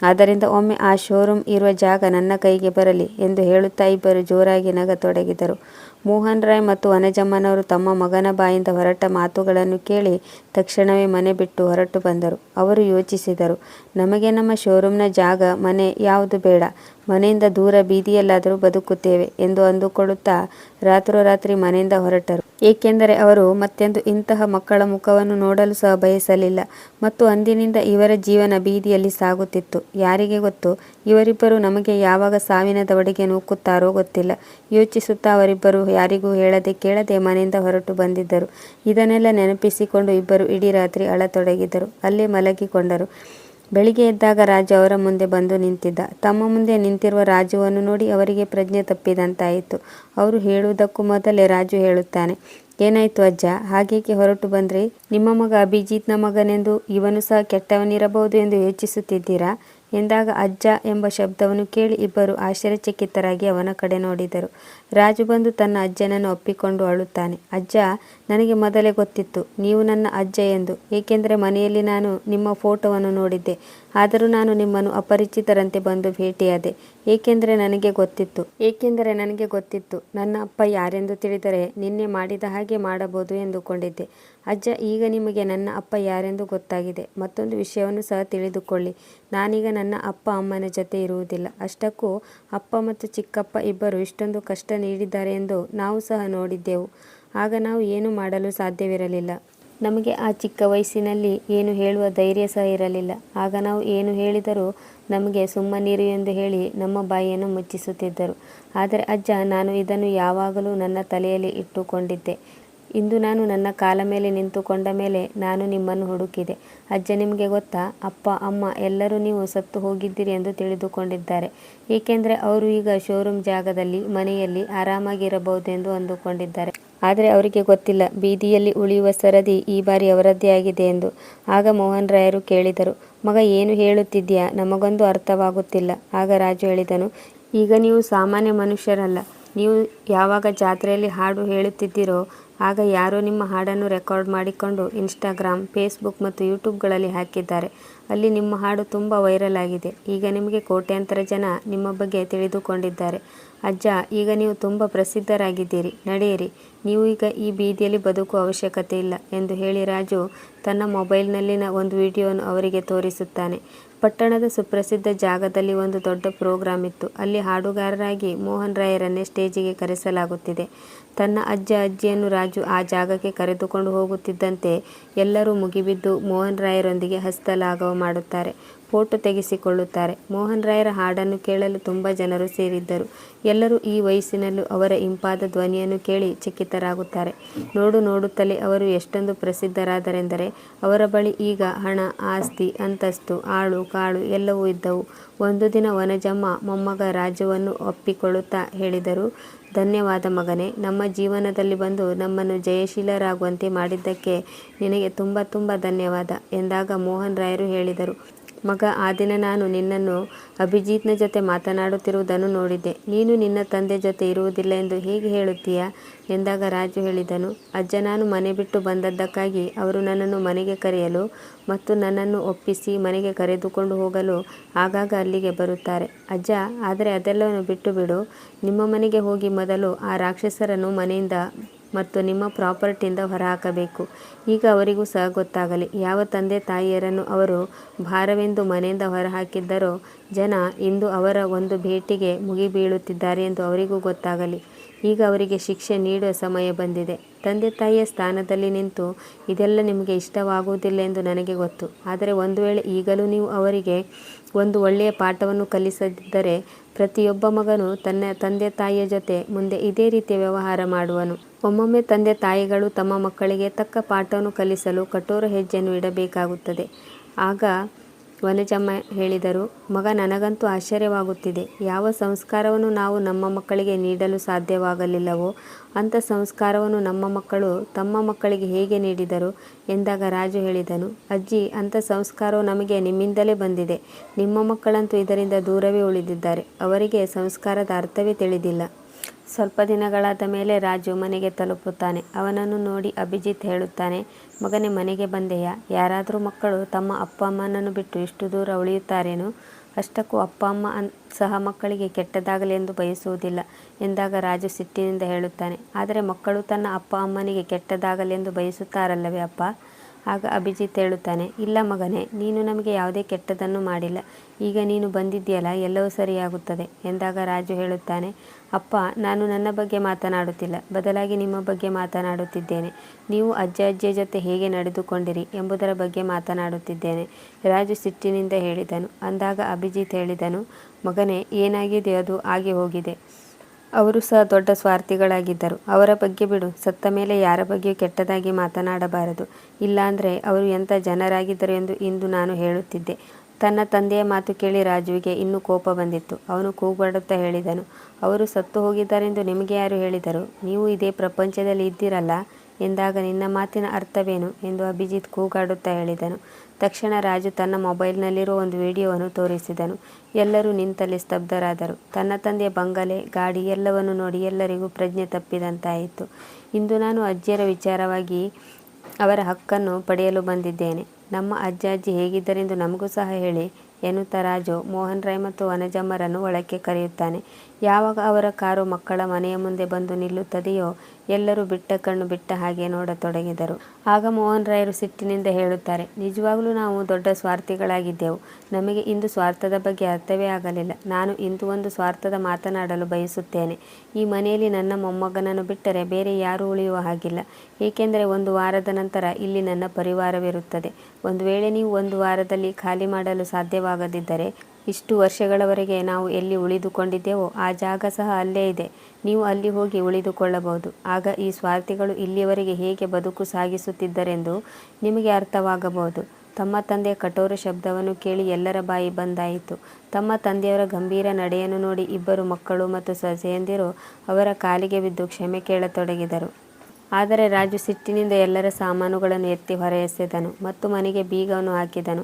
ಆದ್ದರಿಂದ ಒಮ್ಮೆ ಆ ಶೋರೂಮ್ ಇರುವ ಜಾಗ ನನ್ನ ಕೈಗೆ ಬರಲಿ ಎಂದು ಹೇಳುತ್ತಾ ಇಬ್ಬರು ಜೋರಾಗಿ ನಗತೊಡಗಿದರು. ಮೋಹನ್ ರಾಯ್ ಮತ್ತು ವನಜಮ್ಮನವರು ತಮ್ಮ ಮಗನ ಬಾಯಿಂದ ಹೊರಟ ಮಾತುಗಳನ್ನು ಕೇಳಿ ತಕ್ಷಣವೇ ಮನೆ ಬಿಟ್ಟು ಹೊರಟು ಬಂದರು. ಅವರು ಯೋಚಿಸಿದರು, ನಮಗೆ ನಮ್ಮ ಶೋರೂಮ್ನ ಜಾಗ, ಮನೆ ಯಾವುದು ಬೇಡ. ಮನೆಯಿಂದ ದೂರ ಬೀದಿಯಲ್ಲಾದರೂ ಬದುಕುತ್ತೇವೆ ಎಂದು ಅಂದುಕೊಳ್ಳುತ್ತಾ ರಾತ್ರೋರಾತ್ರಿ ಮನೆಯಿಂದ ಹೊರಟರು. ಏಕೆಂದರೆ ಅವರು ಮತ್ತೆಂದು ಇಂತಹ ಮಕ್ಕಳ ಮುಖವನ್ನು ನೋಡಲು ಸಹ ಬಯಸಲಿಲ್ಲ. ಮತ್ತು ಅಂದಿನಿಂದ ಇವರ ಜೀವನ ಬೀದಿಯಲ್ಲಿ ಸಾಗುತ್ತಿತ್ತು. ಯಾರಿಗೆ ಗೊತ್ತು? ಇವರಿಬ್ಬರು ನಮಗೆ ಯಾವಾಗ ಸಾವಿನ ದವಡಿಗೆ ನೂಕುತ್ತಾರೋ ಗೊತ್ತಿಲ್ಲ. ಯೋಚಿಸುತ್ತಾ ಅವರಿಬ್ಬರು ಯಾರಿಗೂ ಹೇಳದೆ ಕೇಳದೆ ಮನೆಯಿಂದ ಹೊರಟು ಬಂದಿದ್ದರು. ಇದನ್ನೆಲ್ಲ ನೆನಪಿಸಿಕೊಂಡು ಇಬ್ಬರು ಇಡೀ ರಾತ್ರಿ ಅಳತೊಡಗಿದರು. ಅಲ್ಲೇ ಮಲಗಿಕೊಂಡರು. ಬೆಳಿಗ್ಗೆ ಎದ್ದಾಗ ರಾಜು ಅವರ ಮುಂದೆ ಬಂದು ನಿಂತಿದ್ದ. ತಮ್ಮ ಮುಂದೆ ನಿಂತಿರುವ ರಾಜುವನ್ನು ನೋಡಿ ಅವರಿಗೆ ಪ್ರಜ್ಞೆ ತಪ್ಪಿದಂತಾಯಿತು. ಅವರು ಹೇಳುವುದಕ್ಕೂ ಮೊದಲೇ ರಾಜು ಹೇಳುತ್ತಾನೆ, ಏನಾಯ್ತು ಅಜ್ಜ? ಹಾಗೇಕೆ ಹೊರಟು ಬಂದ್ರಿ? ನಿಮ್ಮ ಮಗ ಅಭಿಜಿತ್ನ ಮಗನೆಂದು ಇವನು ಸಹ ಕೆಟ್ಟವನಿರಬಹುದು ಎಂದು ಯೋಚಿಸುತ್ತಿದ್ದೀರಾ? ಎಂದಾಗ ಅಜ್ಜ ಎಂಬ ಶಬ್ದವನ್ನು ಕೇಳಿ ಇಬ್ಬರು ಆಶ್ಚರ್ಯಚಕಿತರಾಗಿ ಅವನ ಕಡೆ ನೋಡಿದರು. ರಾಜು ಬಂದು ತನ್ನ ಅಜ್ಜನನ್ನು ಒಪ್ಪಿಕೊಂಡು ಅಳುತ್ತಾನೆ, ಅಜ್ಜ ನನಗೆ ಮೊದಲೇ ಗೊತ್ತಿತ್ತು, ನೀವು ನನ್ನ ಅಜ್ಜ ಎಂದು. ಏಕೆಂದರೆ ಮನೆಯಲ್ಲಿ ನಾನು ನಿಮ್ಮ ಫೋಟೋವನ್ನು ನೋಡಿದ್ದೆ. ಆದರೂ ನಾನು ನಿಮ್ಮನ್ನು ಅಪರಿಚಿತರಂತೆ ಬಂದು ಭೇಟಿಯಾದೆ. ಏಕೆಂದರೆ ನನಗೆ ಗೊತ್ತಿತ್ತು. ಏಕೆಂದರೆ ನನಗೆ ಗೊತ್ತಿತ್ತು, ನನ್ನ ಅಪ್ಪ ಯಾರೆಂದು ತಿಳಿದರೆ ನಿನ್ನೆ ಮಾಡಿದ ಹಾಗೆ ಮಾಡಬಹುದು ಎಂದುಕೊಂಡಿದ್ದೆ. ಅಜ್ಜ, ಈಗ ನಿಮಗೆ ನನ್ನ ಅಪ್ಪ ಯಾರೆಂದು ಗೊತ್ತಾಗಿದೆ? ಮತ್ತೊಂದು ವಿಷಯವನ್ನು ಸಹ ತಿಳಿದುಕೊಳ್ಳಿ. ನಾನೀಗ ನನ್ನ ಅಪ್ಪ ಅಮ್ಮನ ಜೊತೆ ಇರುವುದಿಲ್ಲ. ಅಷ್ಟಕ್ಕೂ ಅಪ್ಪ ಮತ್ತು ಚಿಕ್ಕಪ್ಪ ಇಬ್ಬರು ಇಷ್ಟೊಂದು ಕಷ್ಟ ನೀಡಿದ್ದಾರೆ ಎಂದು ನಾವು ಸಹ ನೋಡಿದ್ದೆವು. ಆಗ ನಾವು ಏನು ಮಾಡಲು ಸಾಧ್ಯವಿರಲಿಲ್ಲ. ನಮಗೆ ಆ ಚಿಕ್ಕ ವಯಸ್ಸಿನಲ್ಲಿ ಏನು ಹೇಳುವ ಧೈರ್ಯ ಸಹ ಇರಲಿಲ್ಲ. ಆಗ ನಾವು ಏನು ಹೇಳಿದರೂ ನಮಗೆ ಸುಮ್ಮನಿರು ಎಂದು ಹೇಳಿ ನಮ್ಮ ಬಾಯಿಯನ್ನು ಮುಚ್ಚಿಸುತ್ತಿದ್ದರು. ಆದರೆ ಅಜ್ಜ, ನಾನು ಇದನ್ನು ಯಾವಾಗಲೂ ನನ್ನ ತಲೆಯಲ್ಲಿ ಇಟ್ಟುಕೊಂಡಿದ್ದೆ. ಇಂದು ನಾನು ನನ್ನ ಕಾಲ ಮೇಲೆ ನಿಂತುಕೊಂಡ ಮೇಲೆ ನಾನು ನಿಮ್ಮನ್ನು ಹುಡುಕಿದೆ. ಅಜ್ಜ, ನಿಮಗೆ ಗೊತ್ತಾ? ಅಪ್ಪ, ಅಮ್ಮ, ಎಲ್ಲರೂ ನೀವು ಸತ್ತು ಹೋಗಿದ್ದೀರಿ ಎಂದು ತಿಳಿದುಕೊಂಡಿದ್ದಾರೆ. ಏಕೆಂದರೆ ಅವರು ಈಗ ಶೋರೂಮ್ ಜಾಗದಲ್ಲಿ, ಮನೆಯಲ್ಲಿ ಆರಾಮಾಗಿರಬಹುದೆಂದು ಅಂದುಕೊಂಡಿದ್ದಾರೆ. ಆದರೆ ಅವರಿಗೆ ಗೊತ್ತಿಲ್ಲ. ಬೀದಿಯಲ್ಲಿ ಉಳಿಯುವ ಸರದಿ ಈ ಬಾರಿ ಅವರದ್ದೇ ಆಗಿದೆ ಎಂದು. ಆಗ ಮೋಹನ್ ರಾಯರು ಕೇಳಿದರು, ಮಗ, ಏನು ಹೇಳುತ್ತಿದ್ದೀಯಾ? ನಮಗೊಂದು ಅರ್ಥವಾಗುತ್ತಿಲ್ಲ. ಆಗ ರಾಜು ಹೇಳಿದನು, ಈಗ ನೀವು ಸಾಮಾನ್ಯ ಮನುಷ್ಯರಲ್ಲ. ನೀವು ಯಾವಾಗ ಜಾತ್ರೆಯಲ್ಲಿ ಹಾಡು ಹೇಳುತ್ತಿದ್ದೀರೋ, ಆಗ ಯಾರೋ ನಿಮ್ಮ ಹಾಡನ್ನು ರೆಕಾರ್ಡ್ ಮಾಡಿಕೊಂಡು ಇನ್ಸ್ಟಾಗ್ರಾಮ್, ಫೇಸ್ಬುಕ್ ಮತ್ತು ಯೂಟ್ಯೂಬ್ಗಳಲ್ಲಿ ಹಾಕಿದ್ದಾರೆ. ಅಲ್ಲಿ ನಿಮ್ಮ ಹಾಡು ತುಂಬ ವೈರಲ್ ಆಗಿದೆ. ಈಗ ನಿಮಗೆ ಕೋಟ್ಯಾಂತರ ಜನ ನಿಮ್ಮ ಬಗ್ಗೆ ತಿಳಿದುಕೊಂಡಿದ್ದಾರೆ. ಅಜ್ಜ, ಈಗ ನೀವು ತುಂಬ ಪ್ರಸಿದ್ಧರಾಗಿದ್ದೀರಿ. ನಡೆಯಿರಿ. ನೀವು ಈಗ ಈ ಬೀದಿಯಲ್ಲಿ ಬದುಕುವ ಅವಶ್ಯಕತೆ ಇಲ್ಲ ಎಂದು ಹೇಳಿ ರಾಜು ತನ್ನ ಮೊಬೈಲ್ನಲ್ಲಿನ ಒಂದು ವಿಡಿಯೋವನ್ನು ಅವರಿಗೆ ತೋರಿಸುತ್ತಾನೆ. ಪಟ್ಟಣದ ಸುಪ್ರಸಿದ್ಧ ಜಾಗದಲ್ಲಿ ಒಂದು ದೊಡ್ಡ ಪ್ರೋಗ್ರಾಮ್ ಇತ್ತು ಅಲ್ಲಿ ಹಾಡುಗಾರರಾಗಿ ಮೋಹನ್ ರಾಯರನ್ನೇ ಸ್ಟೇಜಿಗೆ ಕರೆಸಲಾಗುತ್ತಿದೆ. ತನ್ನ ಅಜ್ಜ ಅಜ್ಜಿಯನ್ನು ರಾಜು ಆ ಜಾಗಕ್ಕೆ ಕರೆದುಕೊಂಡು ಹೋಗುತ್ತಿದ್ದಂತೆ ಎಲ್ಲರೂ ಮುಗಿಬಿದ್ದು ಮೋಹನ್ ರಾಯರೊಂದಿಗೆ ಹಸ್ತಲಾಘವ ಮಾಡುತ್ತಾರೆ, ಫೋಟೋ ತೆಗೆಸಿಕೊಳ್ಳುತ್ತಾರೆ. ಮೋಹನ್ ರಾಯರ ಹಾಡನ್ನು ಕೇಳಲು ತುಂಬ ಜನರು ಸೇರಿದ್ದರು. ಎಲ್ಲರೂ ಈ ವಯಸ್ಸಿನಲ್ಲೂ ಅವರ ಇಂಪಾದ ಧ್ವನಿಯನ್ನು ಕೇಳಿ ಚಕಿತರಾಗುತ್ತಾರೆ ನೋಡು ನೋಡುತ್ತಲೇ ಅವರು ಎಷ್ಟೊಂದು ಪ್ರಸಿದ್ಧರಾದರೆಂದರೆ ಅವರ ಬಳಿ ಈಗ ಹಣ, ಆಸ್ತಿ, ಅಂತಸ್ತು, ಆಳು, ಕಾಳು ಎಲ್ಲವೂ ಇದ್ದವು. ಒಂದು ದಿನ ವನಜಮ್ಮ ಮೊಮ್ಮಗ ರಾಜುವನ್ನು ಒಪ್ಪಿಕೊಳ್ಳುತ್ತಾ ಹೇಳಿದರು ಧನ್ಯವಾದ ಮಗನೇ. ನಮ್ಮ ಜೀವನದಲ್ಲಿ ಬಂದು ನಮ್ಮನ್ನು ಜಯಶೀಲರಾಗುವಂತೆ ಮಾಡಿದ್ದಕ್ಕೆ ನಿನಗೆ ತುಂಬ ತುಂಬ ಧನ್ಯವಾದ ಎಂದಾಗ ಮೋಹನ್ ರಾಯರು ಹೇಳಿದರು. ಮಗ, ಆ ದಿನ ನಾನು ನಿನ್ನನ್ನು ಅಭಿಜಿತ್ನ ಜೊತೆ ಮಾತನಾಡುತ್ತಿರುವುದನ್ನು ನೋಡಿದ್ದೆ. ನೀನು ನಿನ್ನ ತಂದೆ ಜೊತೆ ಇರುವುದಿಲ್ಲ ಎಂದು ಹೇಗೆ ಹೇಳುತ್ತೀಯಾ? ಎಂದಾಗ ರಾಜು ಹೇಳಿದನು, ಅಜ್ಜ, ನಾನು ಮನೆ ಬಿಟ್ಟು ಬಂದದ್ದಕ್ಕಾಗಿ ಅವರು ನನ್ನನ್ನು ಮನೆಗೆ ಕರೆಯಲು ಮತ್ತು ನನ್ನನ್ನು ಒಪ್ಪಿಸಿ ಮನೆಗೆ ಕರೆದುಕೊಂಡು ಹೋಗಲು ಆಗಾಗ ಅಲ್ಲಿಗೆ ಬರುತ್ತಾರೆ. ಅಜ್ಜ, ಆದರೆ ಅದೆಲ್ಲವನ್ನು ಬಿಟ್ಟು ಬಿಡು ನಿಮ್ಮ ಮನೆಗೆ ಹೋಗಿ ಮೊದಲು ಆ ರಾಕ್ಷಸರನ್ನು ಮನೆಯಿಂದ ಮತ್ತು ನಿಮ್ಮ ಪ್ರಾಪರ್ಟಿಯಿಂದ ಹೊರಹಾಕಬೇಕು. ಈಗ ಅವರಿಗೂ ಸಹ ಗೊತ್ತಾಗಲಿ, ಯಾವ ತಂದೆ ತಾಯಿಯರನ್ನು ಅವರು ಭಾರವೆಂದು ಮನೆಯಿಂದ ಹೊರಹಾಕಿದ್ದರೋ, ಜನ ಇಂದು ಅವರ ಒಂದು ಭೇಟಿಗೆ ಮುಗಿಬೀಳುತ್ತಿದ್ದಾರೆ ಎಂದು ಅವರಿಗೂ ಗೊತ್ತಾಗಲಿ. ಈಗ ಅವರಿಗೆ ಶಿಕ್ಷೆ ನೀಡುವ ಸಮಯ ಬಂದಿದೆ. ತಂದೆ ತಾಯಿಯ ಸ್ಥಾನದಲ್ಲಿ ನಿಂತು ಇದೆಲ್ಲ ನಿಮಗೆ ಇಷ್ಟವಾಗುವುದಿಲ್ಲ ಎಂದು ನನಗೆ ಗೊತ್ತು. ಆದರೆ ಒಂದು ವೇಳೆ ಈಗಲೂ ನೀವು ಅವರಿಗೆ ಒಂದು ಒಳ್ಳೆಯ ಪಾಠವನ್ನು ಕಲಿಸದಿದ್ದರೆ, ಪ್ರತಿಯೊಬ್ಬ ಮಗನು ತನ್ನ ತಂದೆ ತಾಯಿಯ ಜೊತೆ ಮುಂದೆ ಇದೇ ರೀತಿಯ ವ್ಯವಹಾರ ಮಾಡುವನು. ಒಮ್ಮೊಮ್ಮೆ ತಂದೆ ತಾಯಿಗಳು ತಮ್ಮ ಮಕ್ಕಳಿಗೆ ತಕ್ಕ ಪಾಠವನ್ನು ಕಲಿಸಲು ಕಠೋರ ಹೆಜ್ಜೆಯನ್ನು ಇಡಬೇಕಾಗುತ್ತದೆ. ಆಗ ವನಜಮ್ಮ ಹೇಳಿದರು, ಮಗ, ನನಗಂತೂ ಆಶ್ಚರ್ಯವಾಗುತ್ತಿದೆ. ಯಾವ ಸಂಸ್ಕಾರವನ್ನು ನಾವು ನಮ್ಮ ಮಕ್ಕಳಿಗೆ ನೀಡಲು ಸಾಧ್ಯವಾಗಲಿಲ್ಲವೋ, ಅಂಥ ಸಂಸ್ಕಾರವನ್ನು ನಮ್ಮ ಮಕ್ಕಳು ತಮ್ಮ ಮಕ್ಕಳಿಗೆ ಹೇಗೆ ನೀಡಿದರು? ಎಂದಾಗ ರಾಜು ಹೇಳಿದನು, ಅಜ್ಜಿ, ಅಂಥ ಸಂಸ್ಕಾರವು ನಮಗೆ ನಿಮ್ಮಿಂದಲೇ ಬಂದಿದೆ. ನಿಮ್ಮ ಮಕ್ಕಳಂತೂ ಇದರಿಂದ ದೂರವೇ ಉಳಿದಿದ್ದಾರೆ. ಅವರಿಗೆ ಸಂಸ್ಕಾರದ ಅರ್ಥವೇ ತಿಳಿದಿಲ್ಲ. ಸ್ವಲ್ಪ ದಿನಗಳಾದ ಮೇಲೆ ರಾಜು ಮನೆಗೆ ತಲುಪುತ್ತಾನೆ. ಅವನನ್ನು ನೋಡಿ ಅಭಿಜಿತ್ ಹೇಳುತ್ತಾನೆ, ಮಗನೇ, ಮನೆಗೆ ಬಂದೆಯಾ? ಯಾರಾದರೂ ಮಕ್ಕಳು ತಮ್ಮ ಅಪ್ಪ ಅಮ್ಮನನ್ನು ಬಿಟ್ಟು ಇಷ್ಟು ದೂರ ಉಳಿಯುತ್ತಾರೇನು? ಅಷ್ಟಕ್ಕೂ ಅಪ್ಪ ಅಮ್ಮ ಸಹ ಮಕ್ಕಳಿಗೆ ಕೆಟ್ಟದಾಗಲಿ ಎಂದು ಬಯಸುವುದಿಲ್ಲ ಎಂದಾಗ ರಾಜು ಸಿಟ್ಟಿನಿಂದ ಹೇಳುತ್ತಾನೆ, ಆದರೆ ಮಕ್ಕಳು ತನ್ನ ಅಪ್ಪ ಅಮ್ಮನಿಗೆ ಕೆಟ್ಟದಾಗಲಿ ಎಂದು ಬಯಸುತ್ತಾರಲ್ಲವೇ ಅಪ್ಪ? ಆಗ ಅಭಿಜಿತ್ ಹೇಳುತ್ತಾನೆ, ಇಲ್ಲ ಮಗನೇ, ನೀನು ನಮಗೆ ಯಾವುದೇ ಕೆಟ್ಟದನ್ನು ಮಾಡಿಲ್ಲ. ಈಗ ನೀನು ಬಂದಿದ್ದೀಯಲ್ಲ, ಎಲ್ಲವೂ ಸರಿಯಾಗುತ್ತದೆ ಎಂದಾಗ ರಾಜು ಹೇಳುತ್ತಾನೆ ಅಪ್ಪ, ನಾನು ನನ್ನ ಬಗ್ಗೆ ಮಾತನಾಡುತ್ತಿಲ್ಲ. ಬದಲಾಗಿ ನಿಮ್ಮ ಬಗ್ಗೆ ಮಾತನಾಡುತ್ತಿದ್ದೇನೆ. ನೀವು ಅಜ್ಜ ಅಜ್ಜಿಯ ಜೊತೆ ಹೇಗೆ ನಡೆದುಕೊಂಡಿರಿ ಎಂಬುದರ ಬಗ್ಗೆ ಮಾತನಾಡುತ್ತಿದ್ದೇನೆ. ರಾಜು ಸಿಟ್ಟಿನಿಂದ ಹೇಳಿದನು. ಅಂದಾಗ ಅಭಿಜಿತ್ ಹೇಳಿದನು, ಮಗನೇ, ಏನಾಗಿದೆ ಅದು? ಆಗಿ ಹೋಗಿದೆ. ಅವರು ಸಹ ದೊಡ್ಡ ಸ್ವಾರ್ಥಿಗಳಾಗಿದ್ದರು. ಅವರ ಬಗ್ಗೆ ಬಿಡು. ಸತ್ತ ಮೇಲೆ ಯಾರ ಬಗ್ಗೆಯೂ ಕೆಟ್ಟದಾಗಿ ಮಾತನಾಡಬಾರದು. ಇಲ್ಲಾಂದರೆ ಅವರು ಎಂಥ ಜನರಾಗಿದ್ದರು ಎಂದು ಇಂದು ನಾನು ಹೇಳುತ್ತಿದ್ದೆ. ತನ್ನ ತಂದೆಯ ಮಾತು ಕೇಳಿ ರಾಜುವಿಗೆ ಇನ್ನೂ ಕೋಪ ಬಂದಿತ್ತು. ಅವನು ಕೂಗಾಡುತ್ತಾ ಹೇಳಿದನು ಅವರು ಸತ್ತು ಹೋಗಿದ್ದಾರೆಂದು ನಿಮಗೆ ಯಾರು ಹೇಳಿದರು? ನೀವು ಇದೇ ಪ್ರಪಂಚದಲ್ಲಿ ಇದ್ದೀರಲ್ಲ? ಎಂದಾಗ ನಿನ್ನ ಮಾತಿನ ಅರ್ಥವೇನು? ಎಂದು ಅಭಿಜಿತ್ ಕೂಗಾಡುತ್ತಾ ಹೇಳಿದನು. ತಕ್ಷಣ ರಾಜು ತನ್ನ ಮೊಬೈಲ್ನಲ್ಲಿರುವ ಒಂದು ವಿಡಿಯೋವನ್ನು ತೋರಿಸಿದನು. ಎಲ್ಲರೂ ನಿಂತಲ್ಲಿ ಸ್ತಬ್ಧರಾದರು. ತನ್ನ ತಂದೆಯ ಬಂಗಲೆ, ಗಾಡಿ ಎಲ್ಲವನ್ನು ನೋಡಿ ಎಲ್ಲರಿಗೂ ಪ್ರಜ್ಞೆ ತಪ್ಪಿದಂತಾಯಿತು. ಇಂದು ನಾನು ಅಜ್ಜಿಯರ ವಿಚಾರವಾಗಿ ಅವರ ಹಕ್ಕನ್ನು ಪಡೆಯಲು ಬಂದಿದ್ದೇನೆ. ನಮ್ಮ ಅಜ್ಜ ಅಜ್ಜಿ ಹೇಗಿದ್ದರೆಂದು ನಮಗೂ ಸಹ ಹೇಳಿ, ಎನ್ನುತ್ತಾ ರಾಜು ಮೋಹನ್ ರಾಯ್ ಮತ್ತು ವನಜಮ್ಮರನ್ನು ಒಳಕ್ಕೆ ಕರೆಯುತ್ತಾನೆ. ಯಾವಾಗ ಅವರ ಕಾರು ಮಕ್ಕಳ ಮನೆಯ ಮುಂದೆ ಬಂದು ನಿಲ್ಲುತ್ತದೆಯೋ ಎಲ್ಲರೂ ಬಿಟ್ಟ ಕಣ್ಣು ಬಿಟ್ಟ ಹಾಗೆ ನೋಡತೊಡಗಿದರು. ಆಗ ಮೋಹನ್ ರಾಯರು ಸಿಟ್ಟಿನಿಂದ ಹೇಳುತ್ತಾರೆ, ನಿಜವಾಗಲೂ ನಾವು ದೊಡ್ಡ ಸ್ವಾರ್ಥಿಗಳಾಗಿದ್ದೆವು. ನಮಗೆ ಇಂದು ಸ್ವಾರ್ಥದ ಬಗ್ಗೆ ಅರ್ಥವೇ ಆಗಲಿಲ್ಲ. ನಾನು ಇಂದು ಒಂದು ಸ್ವಾರ್ಥದ ಮಾತನಾಡಲು ಬಯಸುತ್ತೇನೆ. ಈ ಮನೆಯಲ್ಲಿ ನನ್ನ ಮೊಮ್ಮಗನನ್ನು ಬಿಟ್ಟರೆ ಬೇರೆ ಯಾರೂ ಉಳಿಯುವ ಹಾಗಿಲ್ಲ. ಏಕೆಂದರೆ ಒಂದು ವಾರದ ನಂತರ ಇಲ್ಲಿ ನನ್ನ ಪರಿವಾರವಿರುತ್ತದೆ. ಒಂದು ವೇಳೆ ನೀವು ಒಂದು ವಾರದಲ್ಲಿ ಖಾಲಿ ಮಾಡಲು ಸಾಧ್ಯವಾಗದಿದ್ದರೆ ಇಷ್ಟು ವರ್ಷಗಳವರೆಗೆ ನಾವು ಎಲ್ಲಿ ಉಳಿದುಕೊಂಡಿದ್ದೇವೋ ಆ ಜಾಗ ಸಹ ಅಲ್ಲೇ ಇದೆ. ನೀವು ಅಲ್ಲಿ ಹೋಗಿ ಉಳಿದುಕೊಳ್ಳಬಹುದು. ಆಗ ಈ ಸ್ವಾರ್ಥಿಗಳು ಇಲ್ಲಿಯವರೆಗೆ ಹೇಗೆ ಬದುಕು ಸಾಗಿಸುತ್ತಿದ್ದರೆಂದು ನಿಮಗೆ ಅರ್ಥವಾಗಬಹುದು. ತಮ್ಮ ತಂದೆಯ ಕಠೋರ ಶಬ್ದವನ್ನು ಕೇಳಿ ಎಲ್ಲರ ಬಾಯಿ ಬಂದಾಯಿತು. ತಮ್ಮ ತಂದೆಯವರ ಗಂಭೀರ ನಡೆಯನ್ನು ನೋಡಿ ಇಬ್ಬರು ಮಕ್ಕಳು ಮತ್ತು ಸೊಸೆಯಂದಿರು ಅವರ ಕಾಲಿಗೆ ಬಿದ್ದು ಕ್ಷಮೆ ಕೇಳತೊಡಗಿದರು. ಆದರೆ ರಾಜು ಸಿಟ್ಟಿನಿಂದ ಎಲ್ಲರ ಸಾಮಾನುಗಳನ್ನು ಎತ್ತಿ ಹೊರಎಸೆದನು ಮತ್ತು ಮನೆಗೆ ಬೀಗವನ್ನು ಹಾಕಿದನು.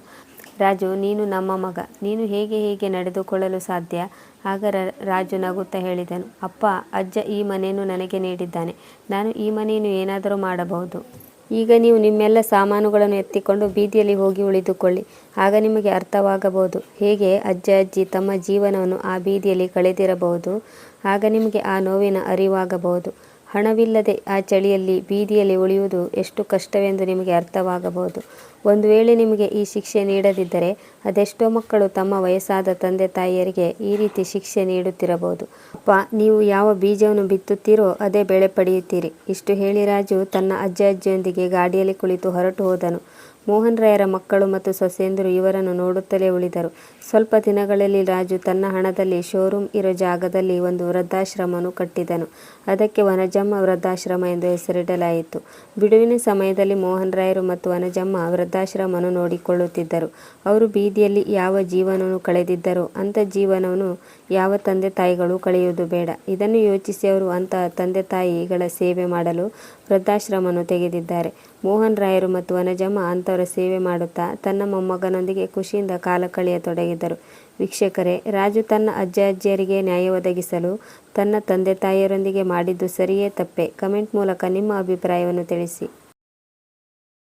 ರಾಜು, ನೀನು ನಮ್ಮ ಮಗ. ನೀನು ಹೇಗೆ ಹೇಗೆ ನಡೆದುಕೊಳ್ಳಲು ಸಾಧ್ಯ? ಆಗ ರಾಜು ನಗುತ್ತಾ ಹೇಳಿದನು. ಅಪ್ಪ, ಅಜ್ಜ ಈ ಮನೆಯನ್ನು ನನಗೆ ನೀಡಿದ್ದಾನೆ. ನಾನು ಈ ಮನೆಯನ್ನು ಏನಾದರೂ ಮಾಡಬಹುದು? ಈಗ ನೀವು ನಿಮ್ಮೆಲ್ಲ ಸಾಮಾನುಗಳನ್ನು ಎತ್ತಿಕೊಂಡು ಬೀದಿಯಲ್ಲಿ ಹೋಗಿ ಉಳಿದುಕೊಳ್ಳಿ. ಆಗ ನಿಮಗೆ ಅರ್ಥವಾಗಬಹುದು. ಹೇಗೆ ಅಜ್ಜ, ಅಜ್ಜಿ ತಮ್ಮ ಜೀವನವನ್ನು ಆ ಬೀದಿಯಲ್ಲಿ ಕಳೆದಿರಬಹುದು? ಆಗ ನಿಮಗೆ ಆ ನೋವಿನ ಅರಿವಾಗಬಹುದು. ಹಣವಿಲ್ಲದೆ ಆ ಚಳಿಯಲ್ಲಿ ಬೀದಿಯಲ್ಲಿ ಉಳಿಯುವುದು ಎಷ್ಟು ಕಷ್ಟವೆಂದು ನಿಮಗೆ ಅರ್ಥವಾಗಬಹುದು. ಒಂದು ವೇಳೆ ನಿಮಗೆ ಈ ಶಿಕ್ಷೆ ನೀಡದಿದ್ದರೆ ಅದೆಷ್ಟೋ ಮಕ್ಕಳು ತಮ್ಮ ವಯಸ್ಸಾದ ತಂದೆ ತಾಯಿಯರಿಗೆ ಈ ರೀತಿ ಶಿಕ್ಷೆ ನೀಡುತ್ತಿರಬಹುದು. ಅಪ್ಪ, ನೀವು ಯಾವ ಬೀಜವನ್ನು ಬಿತ್ತುತ್ತೀರೋ ಅದೇ ಬೆಳೆ ಪಡೆಯುತ್ತೀರಿ. ಇಷ್ಟು ಹೇಳಿ ರಾಜು ತನ್ನ ಅಜ್ಜ ಅಜ್ಜಿಯೊಂದಿಗೆ ಗಾಡಿಯಲ್ಲಿ ಕುಳಿತು ಹೊರಟು ಹೋದನು. ಮೋಹನ್ ರಾಯರ ಮಕ್ಕಳು ಮತ್ತು ಸೊಸೆಯಂದರು ಇವರನ್ನು ನೋಡುತ್ತಲೇ ಉಳಿದರು. ಸ್ವಲ್ಪ ದಿನಗಳಲ್ಲಿ ರಾಜು ತನ್ನ ಹಣದಲ್ಲಿ ಶೋರೂಮ್ ಇರೋ ಜಾಗದಲ್ಲಿ ಒಂದು ವೃದ್ಧಾಶ್ರಮವನ್ನು ಕಟ್ಟಿದನು. ಅದಕ್ಕೆ ವನಜಮ್ಮ ವೃದ್ಧಾಶ್ರಮ ಎಂದು ಹೆಸರಿಡಲಾಯಿತು. ಬಿಡುವಿನ ಸಮಯದಲ್ಲಿ ಮೋಹನ್ ರಾಯರು ಮತ್ತು ವನಜಮ್ಮ ವೃದ್ಧಾಶ್ರಮವನ್ನು ನೋಡಿಕೊಳ್ಳುತ್ತಿದ್ದರು. ಅವರು ಬೀದಿಯಲ್ಲಿ ಯಾವ ಜೀವನವನ್ನು ಕಳೆದಿದ್ದರೋ ಅಂಥ ಜೀವನವನ್ನು ಯಾವ ತಂದೆ ತಾಯಿಗಳು ಕಳೆಯುವುದು ಬೇಡ. ಇದನ್ನು ಯೋಚಿಸಿ ಅವರು ಅಂತಹ ತಂದೆ ತಾಯಿಗಳ ಸೇವೆ ಮಾಡಲು ವೃದ್ಧಾಶ್ರಮವನ್ನು ತೆಗೆದಿದ್ದಾರೆ. ಮೋಹನ್ ರಾಯರು ಮತ್ತು ವನಜಮ್ಮ ಅಂಥವರ ಸೇವೆ ಮಾಡುತ್ತಾ ತನ್ನ ಮೊಮ್ಮಗನೊಂದಿಗೆ ಖುಷಿಯಿಂದ ಕಾಲ ಕಳೆಯತೊಡಗಿದರು. ವೀಕ್ಷಕರೇ, ರಾಜು ತನ್ನ ಅಜ್ಜ ಅಜ್ಜಿಯರಿಗೆ ನ್ಯಾಯ ಒದಗಿಸಲು ತನ್ನ ತಂದೆ ತಾಯಿಯರೊಂದಿಗೆ ಮಾಡಿದ್ದು ಸರಿಯೇ ತಪ್ಪೇ. ಕಮೆಂಟ್ ಮೂಲಕ ನಿಮ್ಮ ಅಭಿಪ್ರಾಯವನ್ನು ತಿಳಿಸಿ.